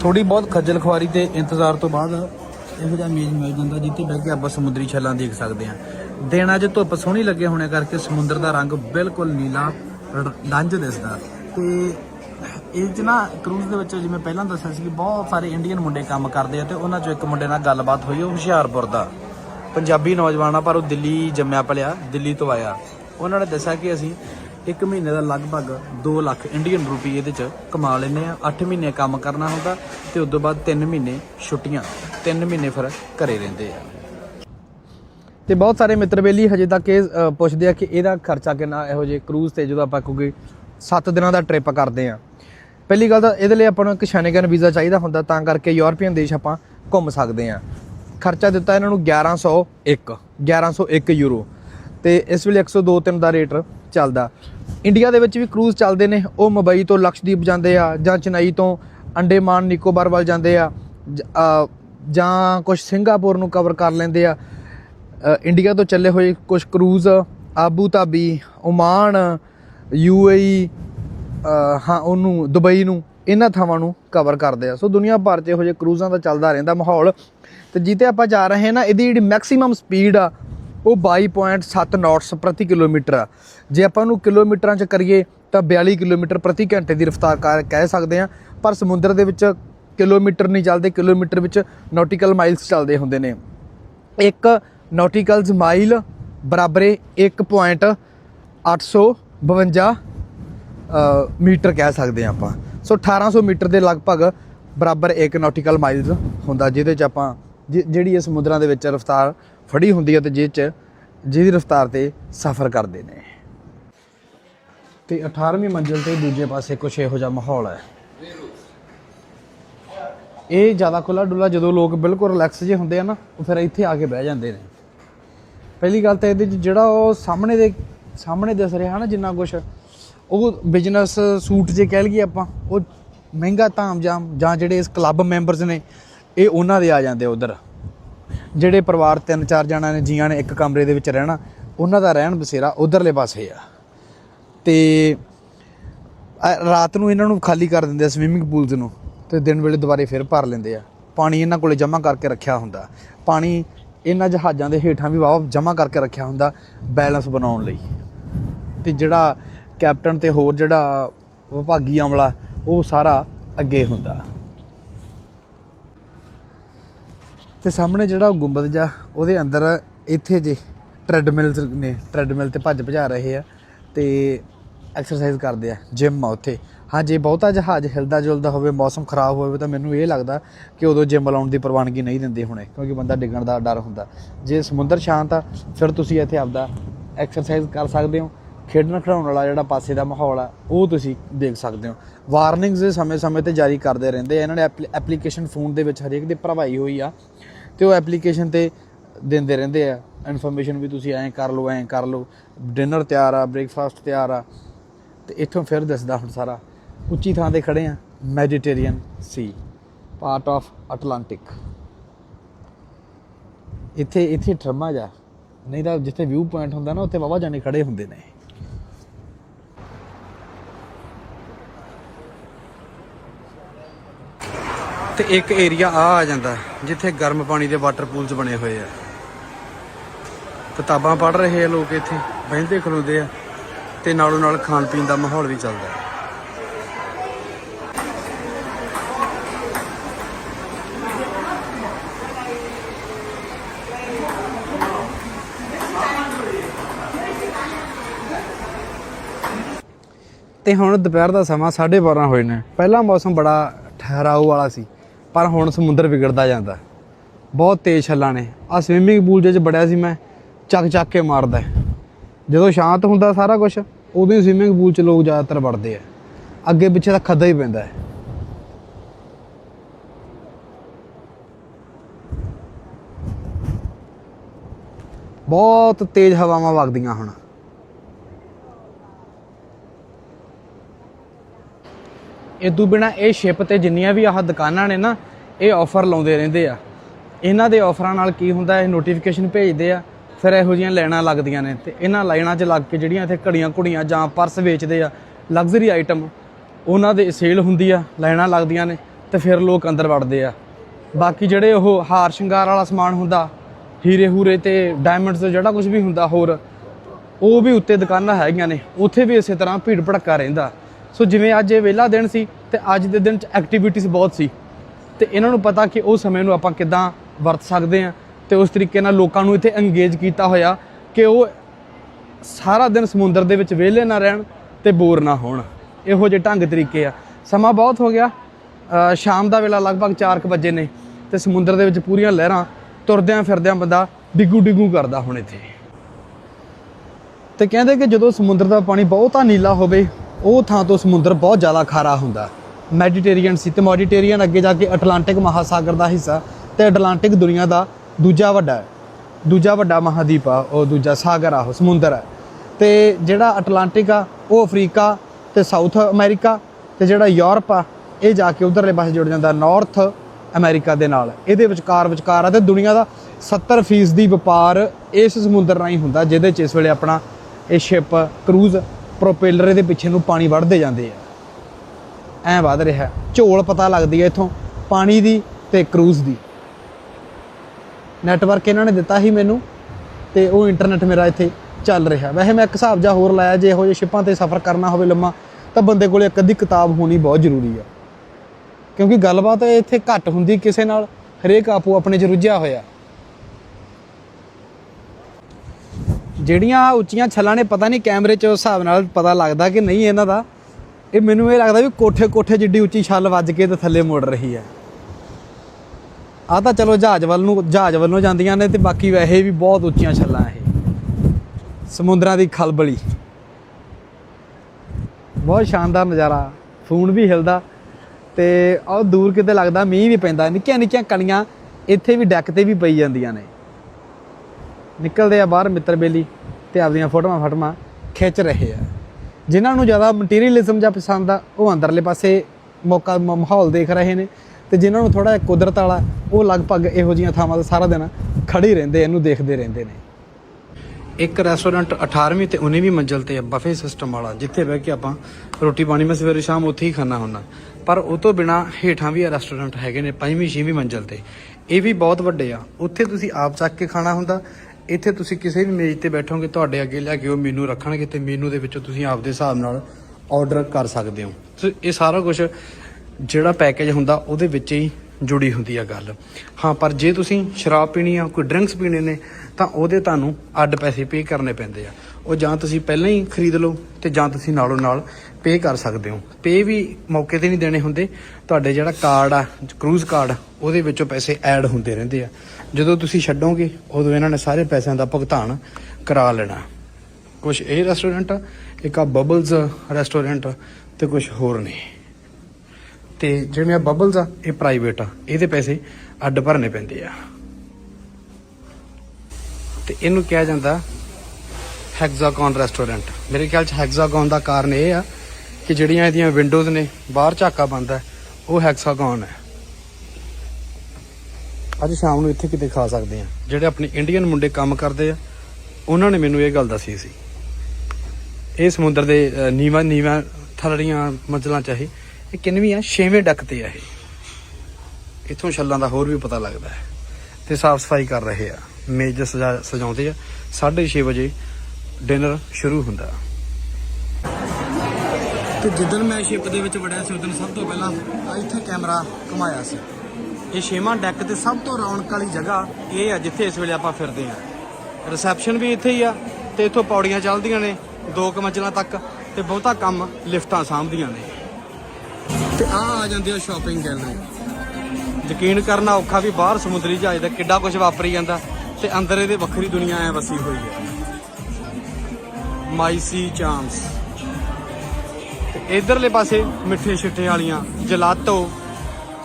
ਥੋੜੀ ਬਹੁਤ ਖੱਜਲ ਖੁਆਰੀ ਤੇ ਇੰਤਜ਼ਾਰ ਤੋਂ ਬਾਅਦ ਇਹੋ ਜਿਹਾ ਮੇਜ਼ ਮਿਲ ਜਾਂਦਾ ਜਿੱਥੇ ਬਹਿ ਕੇ ਆਪਾਂ ਸਮੁੰਦਰੀ ਛੱਲਾਂ ਦੇਖ ਸਕਦੇ ਹਾਂ। ਦਿਨਾਂ 'ਚ ਧੁੱਪ ਸੋਹਣੀ ਲੱਗੇ ਹੋਣੇ ਕਰਕੇ ਸਮੁੰਦਰ ਦਾ ਰੰਗ ਬਿਲਕੁਲ ਨੀਲਾ, ਰ- ਦਿਸਦਾ ਤੇ ਇਹ 'ਚ ਨਾ ਕਰੂਜ਼ ਦੇ ਵਿੱਚ ਜਿਵੇਂ ਪਹਿਲਾਂ ਦੱਸਿਆ ਸੀ ਕਿ ਬਹੁਤ ਸਾਰੇ ਇੰਡੀਅਨ ਮੁੰਡੇ ਕੰਮ ਕਰਦੇ ਆ ਤੇ ਉਹਨਾਂ 'ਚੋਂ ਇੱਕ ਮੁੰਡੇ ਨਾਲ ਗੱਲਬਾਤ ਹੋਈ, ਉਹ ਹੁਸ਼ਿਆਰਪੁਰ ਦਾ। ਪੰਜਾਬੀ ਨੌਜਵਾਨ ਆ, ਪਰ ਉਹ ਦਿੱਲੀ ਜੰਮਿਆ ਪਲਿਆ, ਦਿੱਲੀ ਤੋਂ ਆਇਆ। ਉਹਨਾਂ ਨੇ ਦੱਸਿਆ ਕਿ ਅਸੀਂ ਇੱਕ ਮਹੀਨੇ ਦਾ ਲਗਭਗ 2 ਲੱਖ ਇੰਡੀਅਨ ਰੁਪਏ ਇਹਦੇ ਚ ਕਮਾ ਲੈਂਦੇ ਆ। 8 ਮਹੀਨੇ ਕੰਮ ਕਰਨਾ ਹੁੰਦਾ ਤੇ ਉਸ ਤੋਂ ਬਾਅਦ 3 ਮਹੀਨੇ ਛੁੱਟੀਆਂ 3 ਮਹੀਨੇ ਫਿਰ ਘਰੇ ਰਹਿੰਦੇ ਆ। ਤੇ ਬਹੁਤ ਸਾਰੇ ਮਿੱਤਰ ਬੇਲੀ ਹਜੇ ਤੱਕ ਇਹ ਪੁੱਛਦੇ ਆ ਕਿ ਇਹਦਾ ਖਰਚਾ ਕਿੰਨਾ, ਇਹੋ ਜਿਹੇ ਕਰੂਜ਼ ਤੇ ਜਦੋਂ ਆਪਾਂ ਕਿਉਂਕਿ 7 ਦਿਨਾਂ ਦਾ ਟ੍ਰਿਪ ਕਰਦੇ ਆ। ਪਹਿਲੀ ਗੱਲ ਤਾਂ ਇਹਦੇ ਲਈ ਆਪਾਂ ਨੂੰ ਇੱਕ ਸ਼ੈਨਗਨ ਵੀਜ਼ਾ ਚਾਹੀਦਾ ਹੁੰਦਾ, ਤਾਂ ਕਰਕੇ ਯੂਰਪੀਅਨ ਦੇਸ਼ ਆਪਾਂ ਘੁੰਮ ਸਕਦੇ ਆ। ਖਰਚਾ ਦਿੱਤਾ ਇਹਨਾਂ ਨੂੰ 1101 1101 ਯੂਰੋ ਤੇ ਇਸ ਵੇਲੇ 102 3 ਦਾ ਰੇਟ ਚੱਲਦਾ। ਇੰਡੀਆ ਦੇ ਵਿੱਚ ਵੀ ਕਰੂਜ਼ ਚੱਲਦੇ ਨੇ, ਉਹ ਮੁੰਬਈ ਤੋਂ ਲਕਸ਼ਦੀਪ ਜਾਂਦੇ ਆ ਜਾਂ ਚੇਨਈ ਤੋਂ ਅੰਡੇਮਾਨ ਨਿਕੋਬਾਰ ਵੱਲ ਜਾਂਦੇ ਆ, ਜਾਂ ਕੁਝ ਸਿੰਗਾਪੁਰ ਨੂੰ ਕਵਰ ਕਰ ਲੈਂਦੇ ਆ। ਇੰਡੀਆ ਤੋਂ ਚੱਲੇ ਹੋਏ ਕੁਝ cruise Abu Dhabi, Oman UAE ਹਾਂ, ਉਹਨੂੰ, ਦੁਬਈ ਨੂੰ, ਇਹਨਾਂ ਥਾਵਾਂ ਨੂੰ ਕਵਰ ਕਰਦੇ ਆ। ਸੋ ਦੁਨੀਆ ਭਰ 'ਚ ਇਹੋ ਜਿਹੇ ਕਰੂਜ਼ਾਂ ਦਾ ਚੱਲਦਾ ਰਹਿੰਦਾ ਮਾਹੌਲ। ਤੇ ਜਿੱਤੇ ਆਪਾਂ ਜਾ ਰਹੇ ਹਾਂ ਨਾ, ਇਹਦੀ ਜਿਹੜੀ ਮੈਕਸਿਮਮ ਸਪੀਡ ਆ ਉਹ 22.7 ਨੌਟਸ ਪ੍ਰਤੀ ਕਿਲੋਮੀਟਰ ਆ। ਜੇ ਆਪਾਂ ਉਹਨੂੰ ਕਿਲੋਮੀਟਰਾਂ 'ਚ ਕਰੀਏ ਤਾਂ 42 ਕਿਲੋਮੀਟਰ ਪ੍ਰਤੀ ਘੰਟੇ ਦੀ ਰਫ਼ਤਾਰ ਕਰ- ਕਹਿ ਸਕਦੇ ਆ ਪਰ ਸਮੁੰਦਰ ਦੇ ਵਿੱਚ ਕਿਲੋਮੀਟਰ ਨਹੀਂ ਚੱਲਦੇ ਕਿਲੋਮੀਟਰ ਵਿੱਚ ਨੌਟੀਕਲ ਮਾਈਲਸ ਚੱਲਦੇ ਹੁੰਦੇ ਨੇ। ਇੱਕ ਨੌਟੀਕਲਸ ਮਾਈਲ ਬਰਾਬਰ 1.852 ਅ, ਮੀਟਰ ਕਹਿ ਸਕਦੇ ਹਾਂ ਆਪਾਂ। ਸੋ 1800 ਮੀਟਰ ਦੇ ਲਗਭਗ ਬਰਾਬਰ 1 ਨੌਟੀਕਲ ਮਾਈਲਸ ਹੁੰਦਾ ਜਿਹਦੇ ਚ ਆਪਾਂ ਜਿ- ਜਿਹੜੀ ਇਹ ਸਮੁੰਦਰਾਂ ਦੇ ਵਿੱਚ ਰਫ਼ਤਾਰ ਫੜੀ ਹੁੰਦੀ ਹੈ ਤੇ ਜਿਹ ਚ, ਜਿਹਦੀ ਰਫ਼ਤਾਰ ਤੇ ਸਫ਼ਰ ਕਰਦੇ ਨੇ। ਤੇ 18ਵੀਂ ਮੰਜ਼ਿਲ ਤੇ ਦੂਜੇ ਪਾਸੇ ਕੁਝ ਇਹੋ ਜਿਹਾ ਮਾਹੌਲ ਹੈ। ਇਹ ਜ਼ਿਆਦਾ ਖੁੱਲਾ ਡੁੱਲਾ ਜਦੋਂ ਲੋਕ ਬਿਲਕੁਲ ਰਿਲੈਕਸ ਜੇ ਹੁੰਦੇ ਆ ਨਾ, ਉਹ ਫਿਰ ਇੱਥੇ ਆ ਕੇ ਬਹਿ ਜਾਂਦੇ ਨੇ। ਪਹਿਲੀ ਗੱਲ ਤਾਂ ਇਹਦੇ 'ਚ ਜਿਹੜਾ ਉਹ ਸਾਹਮਣੇ ਦੇ, ਸਾਹਮਣੇ ਦਿਸ ਰਿਹਾ ਨਾ ਜਿੰਨਾ ਕੁਝ ਉਹ ਬਿਜ਼ਨਸ ਸੂਟ ਜੇ ਕਹਿ ਲਈਏ ਆਪਾਂ, ਉਹ ਮਹਿੰਗਾ ਤਾਮਜਾਮ ਜਾਂ ਜਿਹੜੇ ਇਸ ਕਲੱਬ ਮੈਂਬਰਸ ਨੇ, ਇਹ ਉਹਨਾਂ ਦੇ ਆ ਜਾਂਦੇ ਉਧਰ। ਜਿਹੜੇ ਪਰਿਵਾਰ ਤਿੰਨ ਚਾਰ ਜਣਾਂ ਨੇ, ਜੀਆਂ ਨੇ ਇੱਕ ਕਮਰੇ ਦੇ ਵਿੱਚ ਰਹਿਣਾ, ਉਹਨਾਂ ਦਾ ਰਹਿਣ ਬਸੇਰਾ ਉਧਰਲੇ ਪਾਸੇ ਆ। ਤੇ ਰਾਤ ਨੂੰ ਇਹਨਾਂ ਨੂੰ ਖਾਲੀ ਕਰ ਦਿੰਦੇ ਆ ਸਵਿਮਿੰਗ ਪੂਲਸ ਨੂੰ ਤੇ ਦਿਨ ਵੇਲੇ ਦੁਬਾਰੇ ਫਿਰ ਭਰ ਲੈਂਦੇ ਆ। ਪਾਣੀ ਇਹਨਾਂ ਕੋਲੇ ਜਮ੍ਹਾਂ ਕਰਕੇ ਰੱਖਿਆ ਹੁੰਦਾ। ਪਾਣੀ ਇਹਨਾਂ ਜਹਾਜ਼ਾਂ ਦੇ ਹੇਠਾਂ ਵੀ ਵਾਹ ਜਮ੍ਹਾਂ ਕਰਕੇ ਰੱਖਿਆ ਹੁੰਦਾ ਬੈਲੈਂਸ ਬਣਾਉਣ ਲਈ। ਤੇ ਜਿਹੜਾ ਕੈਪਟਨ ਤੇ ਹੋਰ ਜਿਹੜਾ ਵਿਭਾਗੀ ਅਮਲਾ, ਉਹ ਸਾਰਾ ਅੱਗੇ ਹੁੰਦਾ। ਤੇ ਸਾਹਮਣੇ ਜਿਹੜਾ ਉਹ ਗੁੰਬਦ ਜਾ ਉਹਦੇ ਅੰਦਰ ਇੱਥੇ ਜੇ ਟ੍ਰੈਡਮਿਲਸ ਨੇ ਟ੍ਰੈਡਮਿਲ ਤੇ ਭੱਜ ਭਜਾ ਰਹੇ ਆ ਤੇ ਐਕਸਰਸਾਈਜ਼ ਕਰਦੇ ਆ ਜਿਮ ਆ ਉੱਥੇ। ਹਾਂ, ਜੇ ਬਹੁਤਾ ਜਹਾਜ਼ ਹਿਲਦਾ ਜੁਲਦਾ ਹੋਵੇ, ਮੌਸਮ ਖਰਾਬ ਹੋਵੇ, ਤਾਂ ਮੈਨੂੰ ਇਹ ਲੱਗਦਾ ਕਿ ਉਦੋਂ ਜਿਮ ਲਾਉਣ ਦੀ ਪ੍ਰਵਾਨਗੀ ਨਹੀਂ ਦਿੰਦੇ ਹੋਣੇ, ਕਿਉਂਕਿ ਬੰਦਾ ਡਿੱਗਣ ਦਾ ਡਰ ਹੁੰਦਾ। ਜੇ ਸਮੁੰਦਰ ਸ਼ਾਂਤ ਆ, ਫਿਰ ਤੁਸੀਂ ਇੱਥੇ ਆਪਦਾ ਐਕਸਰਸਾਈਜ਼ ਕਰ ਸਕਦੇ ਹੋ। ਖੇਡਣ ਖਿਡਾਉਣ ਵਾਲਾ ਜਿਹੜਾ ਪਾਸੇ ਦਾ ਮਾਹੌਲ ਆ, ਉਹ ਤੁਸੀਂ ਦੇਖ ਸਕਦੇ ਹੋ। ਵਾਰਨਿੰਗਸ ਸਮੇਂ-ਸਮੇਂ ਤੇ ਜਾਰੀ ਕਰਦੇ ਰਹਿੰਦੇ ਆ। ਇਹਨਾਂ ਨੇ ਐਪਲੀਕੇਸ਼ਨ ਫੋਨ ਦੇ ਵਿੱਚ ਹਰੇਕ ਦੇ ਭਰਵਾਈ ਹੋਈ ਆ। ਤੇ ਉਹ ਐਪਲੀਕੇਸ਼ਨ ਤੇ ਦਿੰਦੇ ਰਹਿੰਦੇ ਆ। ਇਨਫੋਰਮੇਸ਼ਨ ਵੀ ਤੁਸੀਂ ਐਂ ਕਰ ਲਓ, ਐਂ ਕਰ ਲਓ। ਡਿਨਰ ਤਿਆਰ ਆ ਬ੍ਰੇਕਫਾਸਟ ਤਿਆਰ ਆ। ਤੇ ਇੱਥੋਂ ਫਿਰ ਦੱਸਦਾ ਹੁਣ ਸਾਰਾ। ਉੱਚੀ ਥਾਂ ਤੇ ਖੜੇ ਆ Mediterranean sea part of Atlantic ਇੱਥੇ ਇੱਥੇ ਠਰਮਾ ਜਾ ਨਹੀਂ ਤਾਂ ਜਿੱਥੇ ਵਿਊ ਪੁਆਇੰਟ ਹੁੰਦਾ ਨਾ, ਉੱਥੇ ਵਾਵਾ ਜਾਣੇ ਖੜੇ ਹੁੰਦੇ ਨੇ। ਤੇ ਇੱਕ ਏਰੀਆ ਆ ਆ ਜਾਂਦਾ, ਜਿੱਥੇ ਗਰਮ ਪਾਣੀ ਦੇ ਵਾਟਰ ਪੂਲਸ ਬਣੇ ਹੋਏ ਆ। ਕਿਤਾਬਾਂ ਪੜ੍ਹ ਰਹੇ ਆ ਲੋਕ ਇੱਥੇ, ਬਹਿੰਦੇ ਖਲੋਦੇ ਆ, ਤੇ ਨਾਲੋਂ ਨਾਲ ਖਾਣ ਪੀਣ ਦਾ ਮਾਹੌਲ ਵੀ ਚੱਲਦਾ। ਹੈ ਤੇ ਹੁਣ ਦੁਪਹਿਰ ਦਾ ਸਮਾਂ 12:30 ਹੋਏ ਨੇ। ਪਹਿਲਾਂ ਮੌਸਮ ਬੜਾ ਠਹਿਰਾਓ ਵਾਲਾ ਸੀ। ਪਰ ਹੁਣ ਸਮੁੰਦਰ ਵਿਗੜਦਾ ਜਾਂਦਾ ਬਹੁਤ ਤੇਜ਼ ਛੱਲਾਂ ਨੇ। ਆ ਸਵਿਮਿੰਗ ਪੂਲ ਜਿਹੇ ਚ ਬੜਿਆ ਸੀ ਮੈਂ, ਚੱਕ ਚੱਕ ਕੇ ਮਾਰਦਾ ਜਦੋਂ ਸ਼ਾਂਤ ਹੁੰਦਾ ਸਾਰਾ ਕੁਝ ਉਦੋਂ ਹੀ ਸਵਿਮਿੰਗ ਪੂਲ ਚ ਲੋਕ ਜ਼ਿਆਦਾਤਰ ਵੜਦੇ ਆ। ਅੱਗੇ ਪਿੱਛੇ ਤਾਂ ਖੱਦਾ ਹੀ ਪੈਂਦਾ ਹੈ। ਬਹੁਤ ਤੇਜ਼ ਹਵਾਵਾਂ ਵਗਦੀਆਂ ਹੁਣ। ਇਹ ਤੋਂ ਬਿਨਾ ਇਹ ਸ਼ਿਪ ਤੇ ਜਿੰਨੀਆਂ ਵੀ ਆਹ ਦੁਕਾਨਾਂ ਨੇ ਨਾ, ਇਹ ਆਫਰ ਲਾਉਂਦੇ ਰਹਿੰਦੇ ਆ। ਇਹਨਾਂ ਦੇ ਆਫਰਾਂ ਨਾਲ ਕੀ ਹੁੰਦਾ, ਇਹ ਨੋਟੀਫਿਕੇਸ਼ਨ ਭੇਜਦੇ ਆ, ਫਿਰ ਇਹੋ ਜੀਆਂ ਲਾਈਨਾਂ ਲੱਗਦੀਆਂ ਨੇ ਤੇ ਇਹਨਾਂ ਲਾਈਨਾਂ 'ਚ ਲੱਗ ਕੇ ਜਿਹੜੀਆਂ ਇੱਥੇ ਘੜੀਆਂ ਕੁੜੀਆਂ ਜਾਂ ਪਰਸ ਵੇਚਦੇ ਆ ਲਗਜ਼ਰੀ ਆਈਟਮ ਉਹਨਾਂ ਦੇ ਸੇਲ ਹੁੰਦੀ ਆ, ਲਾਈਨਾਂ ਲੱਗਦੀਆਂ ਨੇ ਤੇ ਫਿਰ ਲੋਕ ਅੰਦਰ ਵੜਦੇ ਆ। ਬਾਕੀ ਜਿਹੜੇ ਉਹ ਹਾਰ ਸ਼ਿੰਗਾਰ ਵਾਲਾ ਸਮਾਨ ਹੁੰਦਾ, ਹੀਰੇ ਹੂਰੇ ਤੇ ਡਾਇਮੰਡਸ ਜਿਹੜਾ ਕੁਝ ਵੀ ਹੁੰਦਾ ਹੋਰ, ਉਹ ਵੀ ਉੱਤੇ ਦੁਕਾਨਾਂ ਹੈਗੀਆਂ ਨੇ, ਉੱਥੇ ਵੀ ਇਸੇ ਤਰ੍ਹਾਂ ਭੀੜ ਭੜੱਕਾ ਰਹਿੰਦਾ। ਸੋ ਜਿਵੇਂ ਅੱਜ ਇਹ ਵਿਹਲਾ ਦਿਨ ਸੀ ਤੇ ਅੱਜ ਦੇ ਦਿਨ 'ਚ ਐਕਟੀਵਿਟੀਜ਼ ਬਹੁਤ ਸੀ। ਤੇ ਇਹਨਾਂ ਨੂੰ ਪਤਾ ਕਿ ਉਹ ਸਮੇਂ ਨੂੰ ਆਪਾਂ ਕਿੱਦਾਂ ਵਰਤ ਸਕਦੇ ਆ ਤੇ ਉਸ ਤਰੀਕੇ ਨਾਲ ਲੋਕਾਂ ਨੂੰ ਇੱਥੇ ਇੰਗੇਜ ਕੀਤਾ ਹੋਇਆ ਕਿ ਉਹ ਸਾਰਾ ਦਿਨ ਸਮੁੰਦਰ ਦੇ ਵਿੱਚ ਵਿਹਲੇ ਨਾ ਰਹਿਣ ਤੇ ਬੋਰ ਨਾ ਹੋਣ। ਇਹੋ ਜਿਹੇ ਢੰਗ ਤਰੀਕੇ ਆ। ਸਮਾਂ ਬਹੁਤ ਹੋ ਗਿਆ। ਸ਼ਾਮ ਦਾ ਵੇਲਾ ਲਗਭਗ 4:00 ਵਜੇ ਨੇ ਤੇ ਸਮੁੰਦਰ ਦੇ ਵਿੱਚ ਪੂਰੀਆਂ ਲਹਿਰਾਂ ਤੁਰਦਿਆਂ ਫਿਰਦਿਆਂ ਬੰਦਾ ਡਿੱਗੂ ਡਿੱਗੂ ਕਰਦਾ ਹੁਣ ਇੱਥੇ। ਤੇ ਕਹਿੰਦੇ ਕਿ ਜਦੋਂ ਸਮੁੰਦਰ ਦਾ ਪਾਣੀ ਬਹੁਤਾ ਨੀਲਾ ਹੋਵੇ ਉਹ ਥਾਂ ਤੋਂ ਸਮੁੰਦਰ ਬਹੁਤ ਜ਼ਿਆਦਾ ਖਾਰਾ ਹੁੰਦਾ। ਮੈਡੀਟੇਰੀਅਨ ਸੀ ਤੇ ਮੈਡੀਟੇਰੀਅਨ ਅੱਗੇ ਜਾ ਕੇ ਅਟਲਾਂਟਿਕ ਮਹਾਸਾਗਰ ਦਾ ਹਿੱਸਾ ਤੇ ਅਟਲਾਂਟਿਕ ਦੁਨੀਆ ਦਾ ਦੂਜਾ ਵੱਡਾ ਦੂਜਾ ਵੱਡਾ ਮਹਾਦੀਪ ਆ, ਉਹ ਦੂਜਾ ਸਾਗਰ ਆ, ਉਹ ਸਮੁੰਦਰ ਹੈ ਤੇ ਜਿਹੜਾ ਅਟਲਾਂਟਿਕ ਆ, ਉਹ ਅਫਰੀਕਾ ਤੇ ਸਾਊਥ ਅਮਰੀਕਾ ਤੇ ਜਿਹੜਾ ਯੂਰਪ ਆ, ਇਹ ਜਾ ਕੇ ਉਧਰਲੇ ਪਾਸੇ ਜੁੜ ਜਾਂਦਾ ਨਾਰਥ ਅਮਰੀਕਾ ਦੇ ਨਾਲ। ਇਹਦੇ ਵਿਚਕਾਰ ਵਿਚਕਾਰ ਆ ਤੇ ਦੁਨੀਆ ਦਾ 70% ਦੀ ਵਪਾਰ ਇਸ ਸਮੁੰਦਰ ਰਾਹੀਂ ਹੁੰਦਾ, ਜਿਹਦੇ ਚ ਇਸ ਵੇਲੇ ਆਪਣਾ ਇਹ ਸ਼ਿਪ, ਕਰੂਜ਼ ਪ੍ਰੋਪੇਲਰ ਇਹਦੇ ਪਿੱਛੇ ਨੂੰ ਪਾਣੀ ਵੜਦੇ ਜਾਂਦੇ ਆ। ਐ ਵਧ ਰਿਹਾ। ਝੋਲ ਪਤਾ ਲੱਗਦੀ ਹੈ ਇਥੋਂ, ਪਾਣੀ ਦੀ ਤੇ ਕਰੂਜ਼ ਦੀ। ਨੈਟਵਰਕ ਇਹਨਾਂ ਨੇ ਦਿੱਤਾ ਸੀ ਮੈਨੂੰ ਤੇ ਉਹ ਇੰਟਰਨੈਟ ਮੇਰਾ ਇੱਥੇ ਚੱਲ ਰਿਹਾ। ਵੈਸੇ ਮੈਂ ਇੱਕ ਹਿਸਾਬ ਜਾਂ ਹੋਰ ਲਾਇਆ, ਜੇ ਇਹੋ ਜਿਹੇ ਸ਼ਿਪਾਂ ਤੇ ਸਫ਼ਰ ਕਰਨਾ ਹੋਵੇ ਲੰਮਾ, ਤਾਂ ਬੰਦੇ ਕੋਲੇ ਇੱਕ ਅੱਧੀ ਕਿਤਾਬ ਹੋਣੀ ਬਹੁਤ ਜ਼ਰੂਰੀ ਆ। ਕਿਉਂਕਿ ਗੱਲਬਾਤ ਇੱਥੇ ਘੱਟ ਹੁੰਦੀ ਕਿਸੇ ਨਾਲ, ਹਰੇਕ ਆਪੋ ਆਪਣੇ ਚ ਰੁੱਝਿਆ ਹੋਇਆ। ਜਿਹੜੀਆਂ ਉੱਚੀਆਂ ਛੱਲਾਂ ਨੇ, ਪਤਾ ਨਹੀਂ ਕੈਮਰੇ 'ਚ ਉਸ ਹਿਸਾਬ ਨਾਲ ਪਤਾ ਲੱਗਦਾ ਕਿ ਨਹੀਂ ਇਹਨਾਂ ਦਾ। ਇਹ ਮੈਨੂੰ ਇਹ ਲੱਗਦਾ ਵੀ ਕੋਠੇ ਕੋਠੇ ਜਿੱਡੀ ਉੱਚੀ ਛੱਲ ਵੱਜ ਕੇ ਤੇ ਥੱਲੇ ਮੁੜ ਰਹੀ ਹੈ। ਆ ਤਾਂ ਚਲੋ ਜਹਾਜ਼ ਵੱਲ ਨੂੰ, ਜਹਾਜ਼ ਵੱਲੋਂ ਜਾਂਦੀਆਂ ਨੇ ਤੇ ਬਾਕੀ ਵੈਸੇ ਵੀ ਬਹੁਤ ਉੱਚੀਆਂ ਛੱਲਾਂ ਇਹ। ਸਮੁੰਦਰਾਂ ਦੀ ਖਲਬਲੀ। ਬਹੁਤ ਸ਼ਾਨਦਾਰ ਨਜ਼ਾਰਾ। ਫੋਨ ਵੀ ਹਿਲਦਾ ਤੇ ਉਹ ਦੂਰ ਕਿਤੇ ਲੱਗਦਾ ਮੀਂਹ ਵੀ ਪੈਂਦਾ। ਨਿੱਕੀਆਂ ਨਿੱਕੀਆਂ ਕਣੀਆਂ ਇੱਥੇ ਵੀ ਡੈਕ ਤੇ ਵੀ ਪਈ ਜਾਂਦੀਆਂ ਨੇ। ਨਿਕਲਦੇ ਆ ਬਾਹਰ ਮਿੱਤਰ ਬੇਲੀ। ਤੇ ਆਪਦੀਆਂ ਫੋਟੋਆਂ ਫਟਮਾ ਖਿੱਚ ਰਹੇ ਆ। ਜਿਨ੍ਹਾਂ ਨੂੰ ਜ਼ਿਆਦਾ ਮਟੀਰੀਅਲਿਜ਼ਮ ਜਾਂ ਪਸੰਦ ਆ, ਉਹ ਅੰਦਰਲੇ ਪਾਸੇ ਮੌਕਾ ਮਾਹੌਲ ਦੇਖ ਰਹੇ ਨੇ ਤੇ ਜਿਨ੍ਹਾਂ ਨੂੰ ਥੋੜਾ ਕੁਦਰਤ ਵਾਲਾ, ਉਹ ਲਗਭਗ ਇਹੋ ਜੀਆਂ ਥਾਵਾਂ ਤੇ ਸਾਰਾ ਦਿਨ ਖੜੇ ਰਹਿੰਦੇ, ਇਹਨੂੰ ਦੇਖਦੇ ਰਹਿੰਦੇ ਨੇ। ਇੱਕ ਰੈਸਟੋਰੈਂਟ 18ਵੀਂ ਤੇ 19ਵੀਂ ਮੰਜ਼ਲ ਤੇ ਬਫੇ ਸਿਸਟਮ ਵਾਲਾ, ਜਿੱਥੇ ਬਹਿ ਕੇ ਆਪਾਂ ਰੋਟੀ ਪਾਣੀ ਮੈਂ ਸਵੇਰੇ ਸ਼ਾਮ ਉੱਥੇ ਹੀ ਖਾਣਾ ਹੁੰਦਾ। ਪਰ ਉਹ ਤੋਂ ਬਿਨਾ ਹੇਠਾਂ ਵੀ ਰੈਸਟੋਰੈਂਟ ਹੈਗੇ ਨੇ 5ਵੀਂ 6ਵੀਂ ਮੰਜ਼ਲ ਤੇ। ਇਹ ਵੀ ਬਹੁਤ ਵੱਡੇ ਆ। ਉੱਥੇ ਤੁਸੀਂ ਆਪ ਚੱਕ ਕੇ ਖਾਣਾ ਹੁੰਦਾ ਇੱਥੇ ਤੁਸੀਂ ਕਿਸੇ ਵੀ ਮੇਜ਼ ਤੇ ਬੈਠੋਗੇ, ਤੁਹਾਡੇ ਅੱਗੇ ਲਿਆ ਕੇ ਉਹ ਮੀਨੂ ਰੱਖਣਗੇ ਤੇ ਮੀਨੂ ਦੇ ਵਿੱਚੋਂ ਤੁਸੀਂ ਆਪਦੇ ਹਿਸਾਬ ਨਾਲ ਆਰਡਰ ਕਰ ਸਕਦੇ ਹੋ। ਤੇ ਇਹ ਸਾਰਾ ਕੁਝ ਜਿਹੜਾ ਪੈਕੇਜ ਹੁੰਦਾ, ਉਹਦੇ ਵਿੱਚ ਹੀ ਜੁੜੀ ਹੁੰਦੀ ਆ ਗੱਲ। ਹਾਂ, ਪਰ ਜੇ ਤੁਸੀਂ ਸ਼ਰਾਬ ਪੀਣੀ ਆ, ਕੋਈ ਡਰਿੰਕਸ ਪੀਣੇ ਨੇ, ਤਾਂ ਉਹਦੇ ਤੁਹਾਨੂੰ ਅੱਡ ਪੈਸੇ ਪੇ ਕਰਨੇ ਪੈਂਦੇ ਆ। ਉਹ ਜਾਂ ਤੁਸੀਂ ਪਹਿਲਾਂ ਹੀ ਖਰੀਦ ਲਓ ਤੇ ਜਾਂ ਤੁਸੀਂ ਨਾਲੋਂ ਨਾਲ ਪੇ ਕਰ ਸਕਦੇ ਹੋ। ਪੇ ਵੀ ਮੌਕੇ ਤੇ ਨਹੀਂ ਦੇਣੇ ਹੁੰਦੇ, ਤੁਹਾਡੇ ਜਿਹੜਾ ਕਾਰਡ ਆ ਕਰੂਜ਼ ਕਾਰਡ ਉਹਦੇ ਵਿੱਚੋਂ ਪੈਸੇ ਐਡ ਹੁੰਦੇ ਰਹਿੰਦੇ ਆ। ਜਦੋਂ ਤੁਸੀਂ ਛੱਡੋਗੇ, ਉਦੋਂ ਇਹਨਾਂ ਨੇ ਸਾਰੇ ਪੈਸਿਆਂ ਦਾ ਭੁਗਤਾਨ ਕਰਾ ਲੈਣਾ। ਕੁਝ ਇਹ ਰੈਸਟੋਰੈਂਟ ਆ ਇੱਕ ਆ ਬਬਲਸ ਰੈਸਟੋਰੈਂਟ ਤੇ ਕੁਝ ਹੋਰ ਨੇ। ਤੇ ਜਿਵੇਂ ਆ ਬਬਲਸ ਆ, ਇਹ ਪ੍ਰਾਈਵੇਟ ਆ। ਇਹਦੇ ਪੈਸੇ ਅੱਡ ਭਰਨੇ ਪੈਂਦੇ ਆ। ਤੇ ਇਹਨੂੰ ਕਿਹਾ ਜਾਂਦਾ ਹੈਗਜ਼ਾਗਨ ਰੈਸਟੋਰੈਂਟ ਮੇਰੇ ਖਿਆਲ ਚ ਹੈਗਜ਼ਾਗਨ ਦਾ ਕਾਰਨ ਇਹ ਆ ਕਿ ਜਿਹੜੀਆਂ ਇਹਦੀਆਂ ਵਿੰਡੋਜ਼ ਨੇ, ਬਾਹਰ ਝਾਕਾ ਬੰਦ ਉਹ ਹੈਗਜ਼ਾਗਨ ਹੈ ਅੱਜ ਸ਼ਾਮ ਨੂੰ ਇੱਥੇ ਕਿਤੇ ਖਾ ਸਕਦੇ ਆ ਜਿਹੜੇ ਆਪਣੇ ਇੰਡੀਅਨ ਮੁੰਡੇ ਕੰਮ ਕਰਦੇ ਆ ਉਹਨਾਂ ਨੇ ਮੈਨੂੰ ਇਹ ਗੱਲ ਦੱਸੀ ਸੀ। ਇਹ ਸਮੁੰਦਰ ਦੇ ਅ, ਨੀਵਾਂ ਥਲੜੀਆਂ ਮੰਜ਼ਲਾਂ ਚ ਇਹ। ਕਿੰਨਵੀਂ ਆ ਛੇਵੇਂ ਡੱਕ ਤੇ ਆ ਇਹ। ਇੱਥੋਂ ਛੱਲਾਂ ਦਾ ਹੋਰ ਵੀ ਪਤਾ ਲੱਗਦਾ ਹੈ। ਤੇ ਸਾਫ਼ ਸਫ਼ਾਈ ਕਰ ਰਹੇ ਆ। ਮੇਜ਼ ਸਜਾ ਸਜਾਉਂਦੇ ਆ। 6:30 ਵਜੇ ਡਿਨਰ ਸ਼ੁਰੂ ਹੁੰਦਾ। ਤੇ ਜਿੱਦਣ ਮੈਂ ਸ਼ਿਪ ਦੇ ਵਿੱਚ ਵੜਿਆ ਸੀ ਉਦੋਂ ਸਭ ਤੋਂ ਪਹਿਲਾਂ ਇੱਥੇ ਕੈਮਰਾ ਘੁਮਾਇਆ ਸੀ। ਇਹ ਛੇਵਾਂ ਡੈਕ ਤੇ ਸਭ ਤੋਂ ਰੌਣਕ ਵਾਲੀ ਜਗ੍ਹਾ ਇਹ ਆ ਜਿੱਥੇ ਇਸ ਵੇਲੇ ਆਪਾਂ ਫਿਰਦੇ ਆ। ਰਿਸੈਪਸ਼ਨ ਵੀ ਇੱਥੇ ਹੀ ਆ ਤੇ ਇੱਥੋਂ ਪੌੜੀਆਂ ਚੱਲਦੀਆਂ ਨੇ ਦੋ ਕੁ ਮੰਜ਼ਲਾਂ ਤੱਕ ਤੇ ਬਹੁਤਾ ਕੰਮ ਲਿਫਟਾਂ ਸਾਂਭਦੀਆਂ ਨੇ। ਤੇ ਆ ਆ ਜਾਂਦੀ ਆ ਸ਼ਾਪਿੰਗ ਗੈਲਰੀ ਯਕੀਨ ਕਰਨਾ ਔਖਾ ਵੀ ਬਾਹਰ ਸਮੁੰਦਰੀ ਜਹਾਜ਼ ਦਾ ਕਿੱਡਾ ਕੁਝ ਵਾਪਰੀ ਜਾਂਦਾ ਤੇ ਅੰਦਰ ਇਹਦੇ ਵੱਖਰੀ ਦੁਨੀਆ ਐ ਵਸੀ ਹੋਈ ਹੈ ਮਾਈਸੀ ਚਾਂਸ। ਤੇ ਇਧਰਲੇ ਪਾਸੇ ਮਿੱਠੇ ਛਿੱਟੇ ਵਾਲੀਆਂ ਜਲਾਤੋ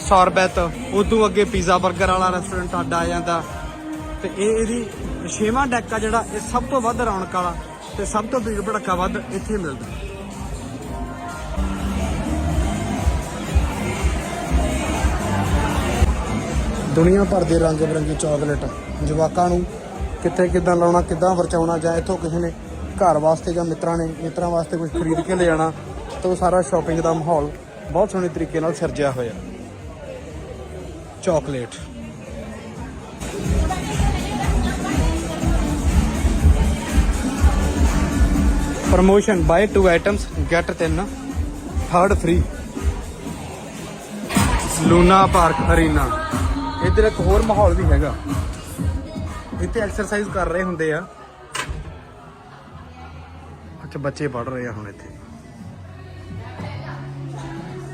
ਸੌਰਬੈਤ ਉਦੋਂ ਅੱਗੇ ਪੀਜ਼ਾ 버ਗਰ ਵਾਲਾ ਰੈਸਟੋਰੈਂਟ ਸਾਡਾ ਆ ਜਾਂਦਾ। ਤੇ ਇਹ ਇਹਦੀ ਛੇਵਾਂ ਡੈਕ ਆ ਜਿਹੜਾ ਇਹ ਸਭ ਤੋਂ ਵੱਧ ਰੌਣਕ ਵਾਲਾ ਤੇ ਸਭ ਤੋਂ ਭੀੜ ਭੜੱਕਾ ਵੱਧ ਇੱਥੇ ਮਿਲਦਾ। ਦੁਨੀਆ ਭਰ ਦੇ ਰੰਗ ਬਰੰਗੀ ਚਾਕਲੇਟ ਜਵਾਕਾਂ ਨੂੰ ਕਿੱਥੇ ਕਿੱਦਾਂ ਲਾਉਣਾ, ਕਿੱਦਾਂ ਵਰਚਾਉਣਾ ਜਾਂ ਇੱਥੋਂ ਕਿਸੇ ਨੇ ਘਰ ਵਾਸਤੇ ਜਾਂ ਮਿੱਤਰਾਂ ਨੇ, ਮਿੱਤਰਾਂ ਵਾਸਤੇ ਕੁਝ ਖਰੀਦ ਕੇ ਲੈ ਜਾਣਾ ਤਾਂ ਸਾਰਾ ਸ਼ਾਪਿੰਗ ਦਾ ਮਾਹੌਲ ਬਹੁਤ ਸੋਹਣੇ ਤਰੀਕੇ ਨਾਲ ਸਿਰਜਿਆ ਹੋਇਆ। Chocolate promotion buy 2 items get 3 third free Luna Park arena ਇੱਧਰ ਇੱਕ ਹੋਰ ਮਾਹੌਲ ਵੀ ਹੈਗਾ। ਇੱਥੇ ਐਕਸਰਸਾਈਜ਼ ਕਰ ਰਹੇ ਹੁੰਦੇ ਆ। ਅੱਛਾ, ਬੱਚੇ ਪੜ ਰਹੇ ਆ ਹੁਣ ਇੱਥੇ।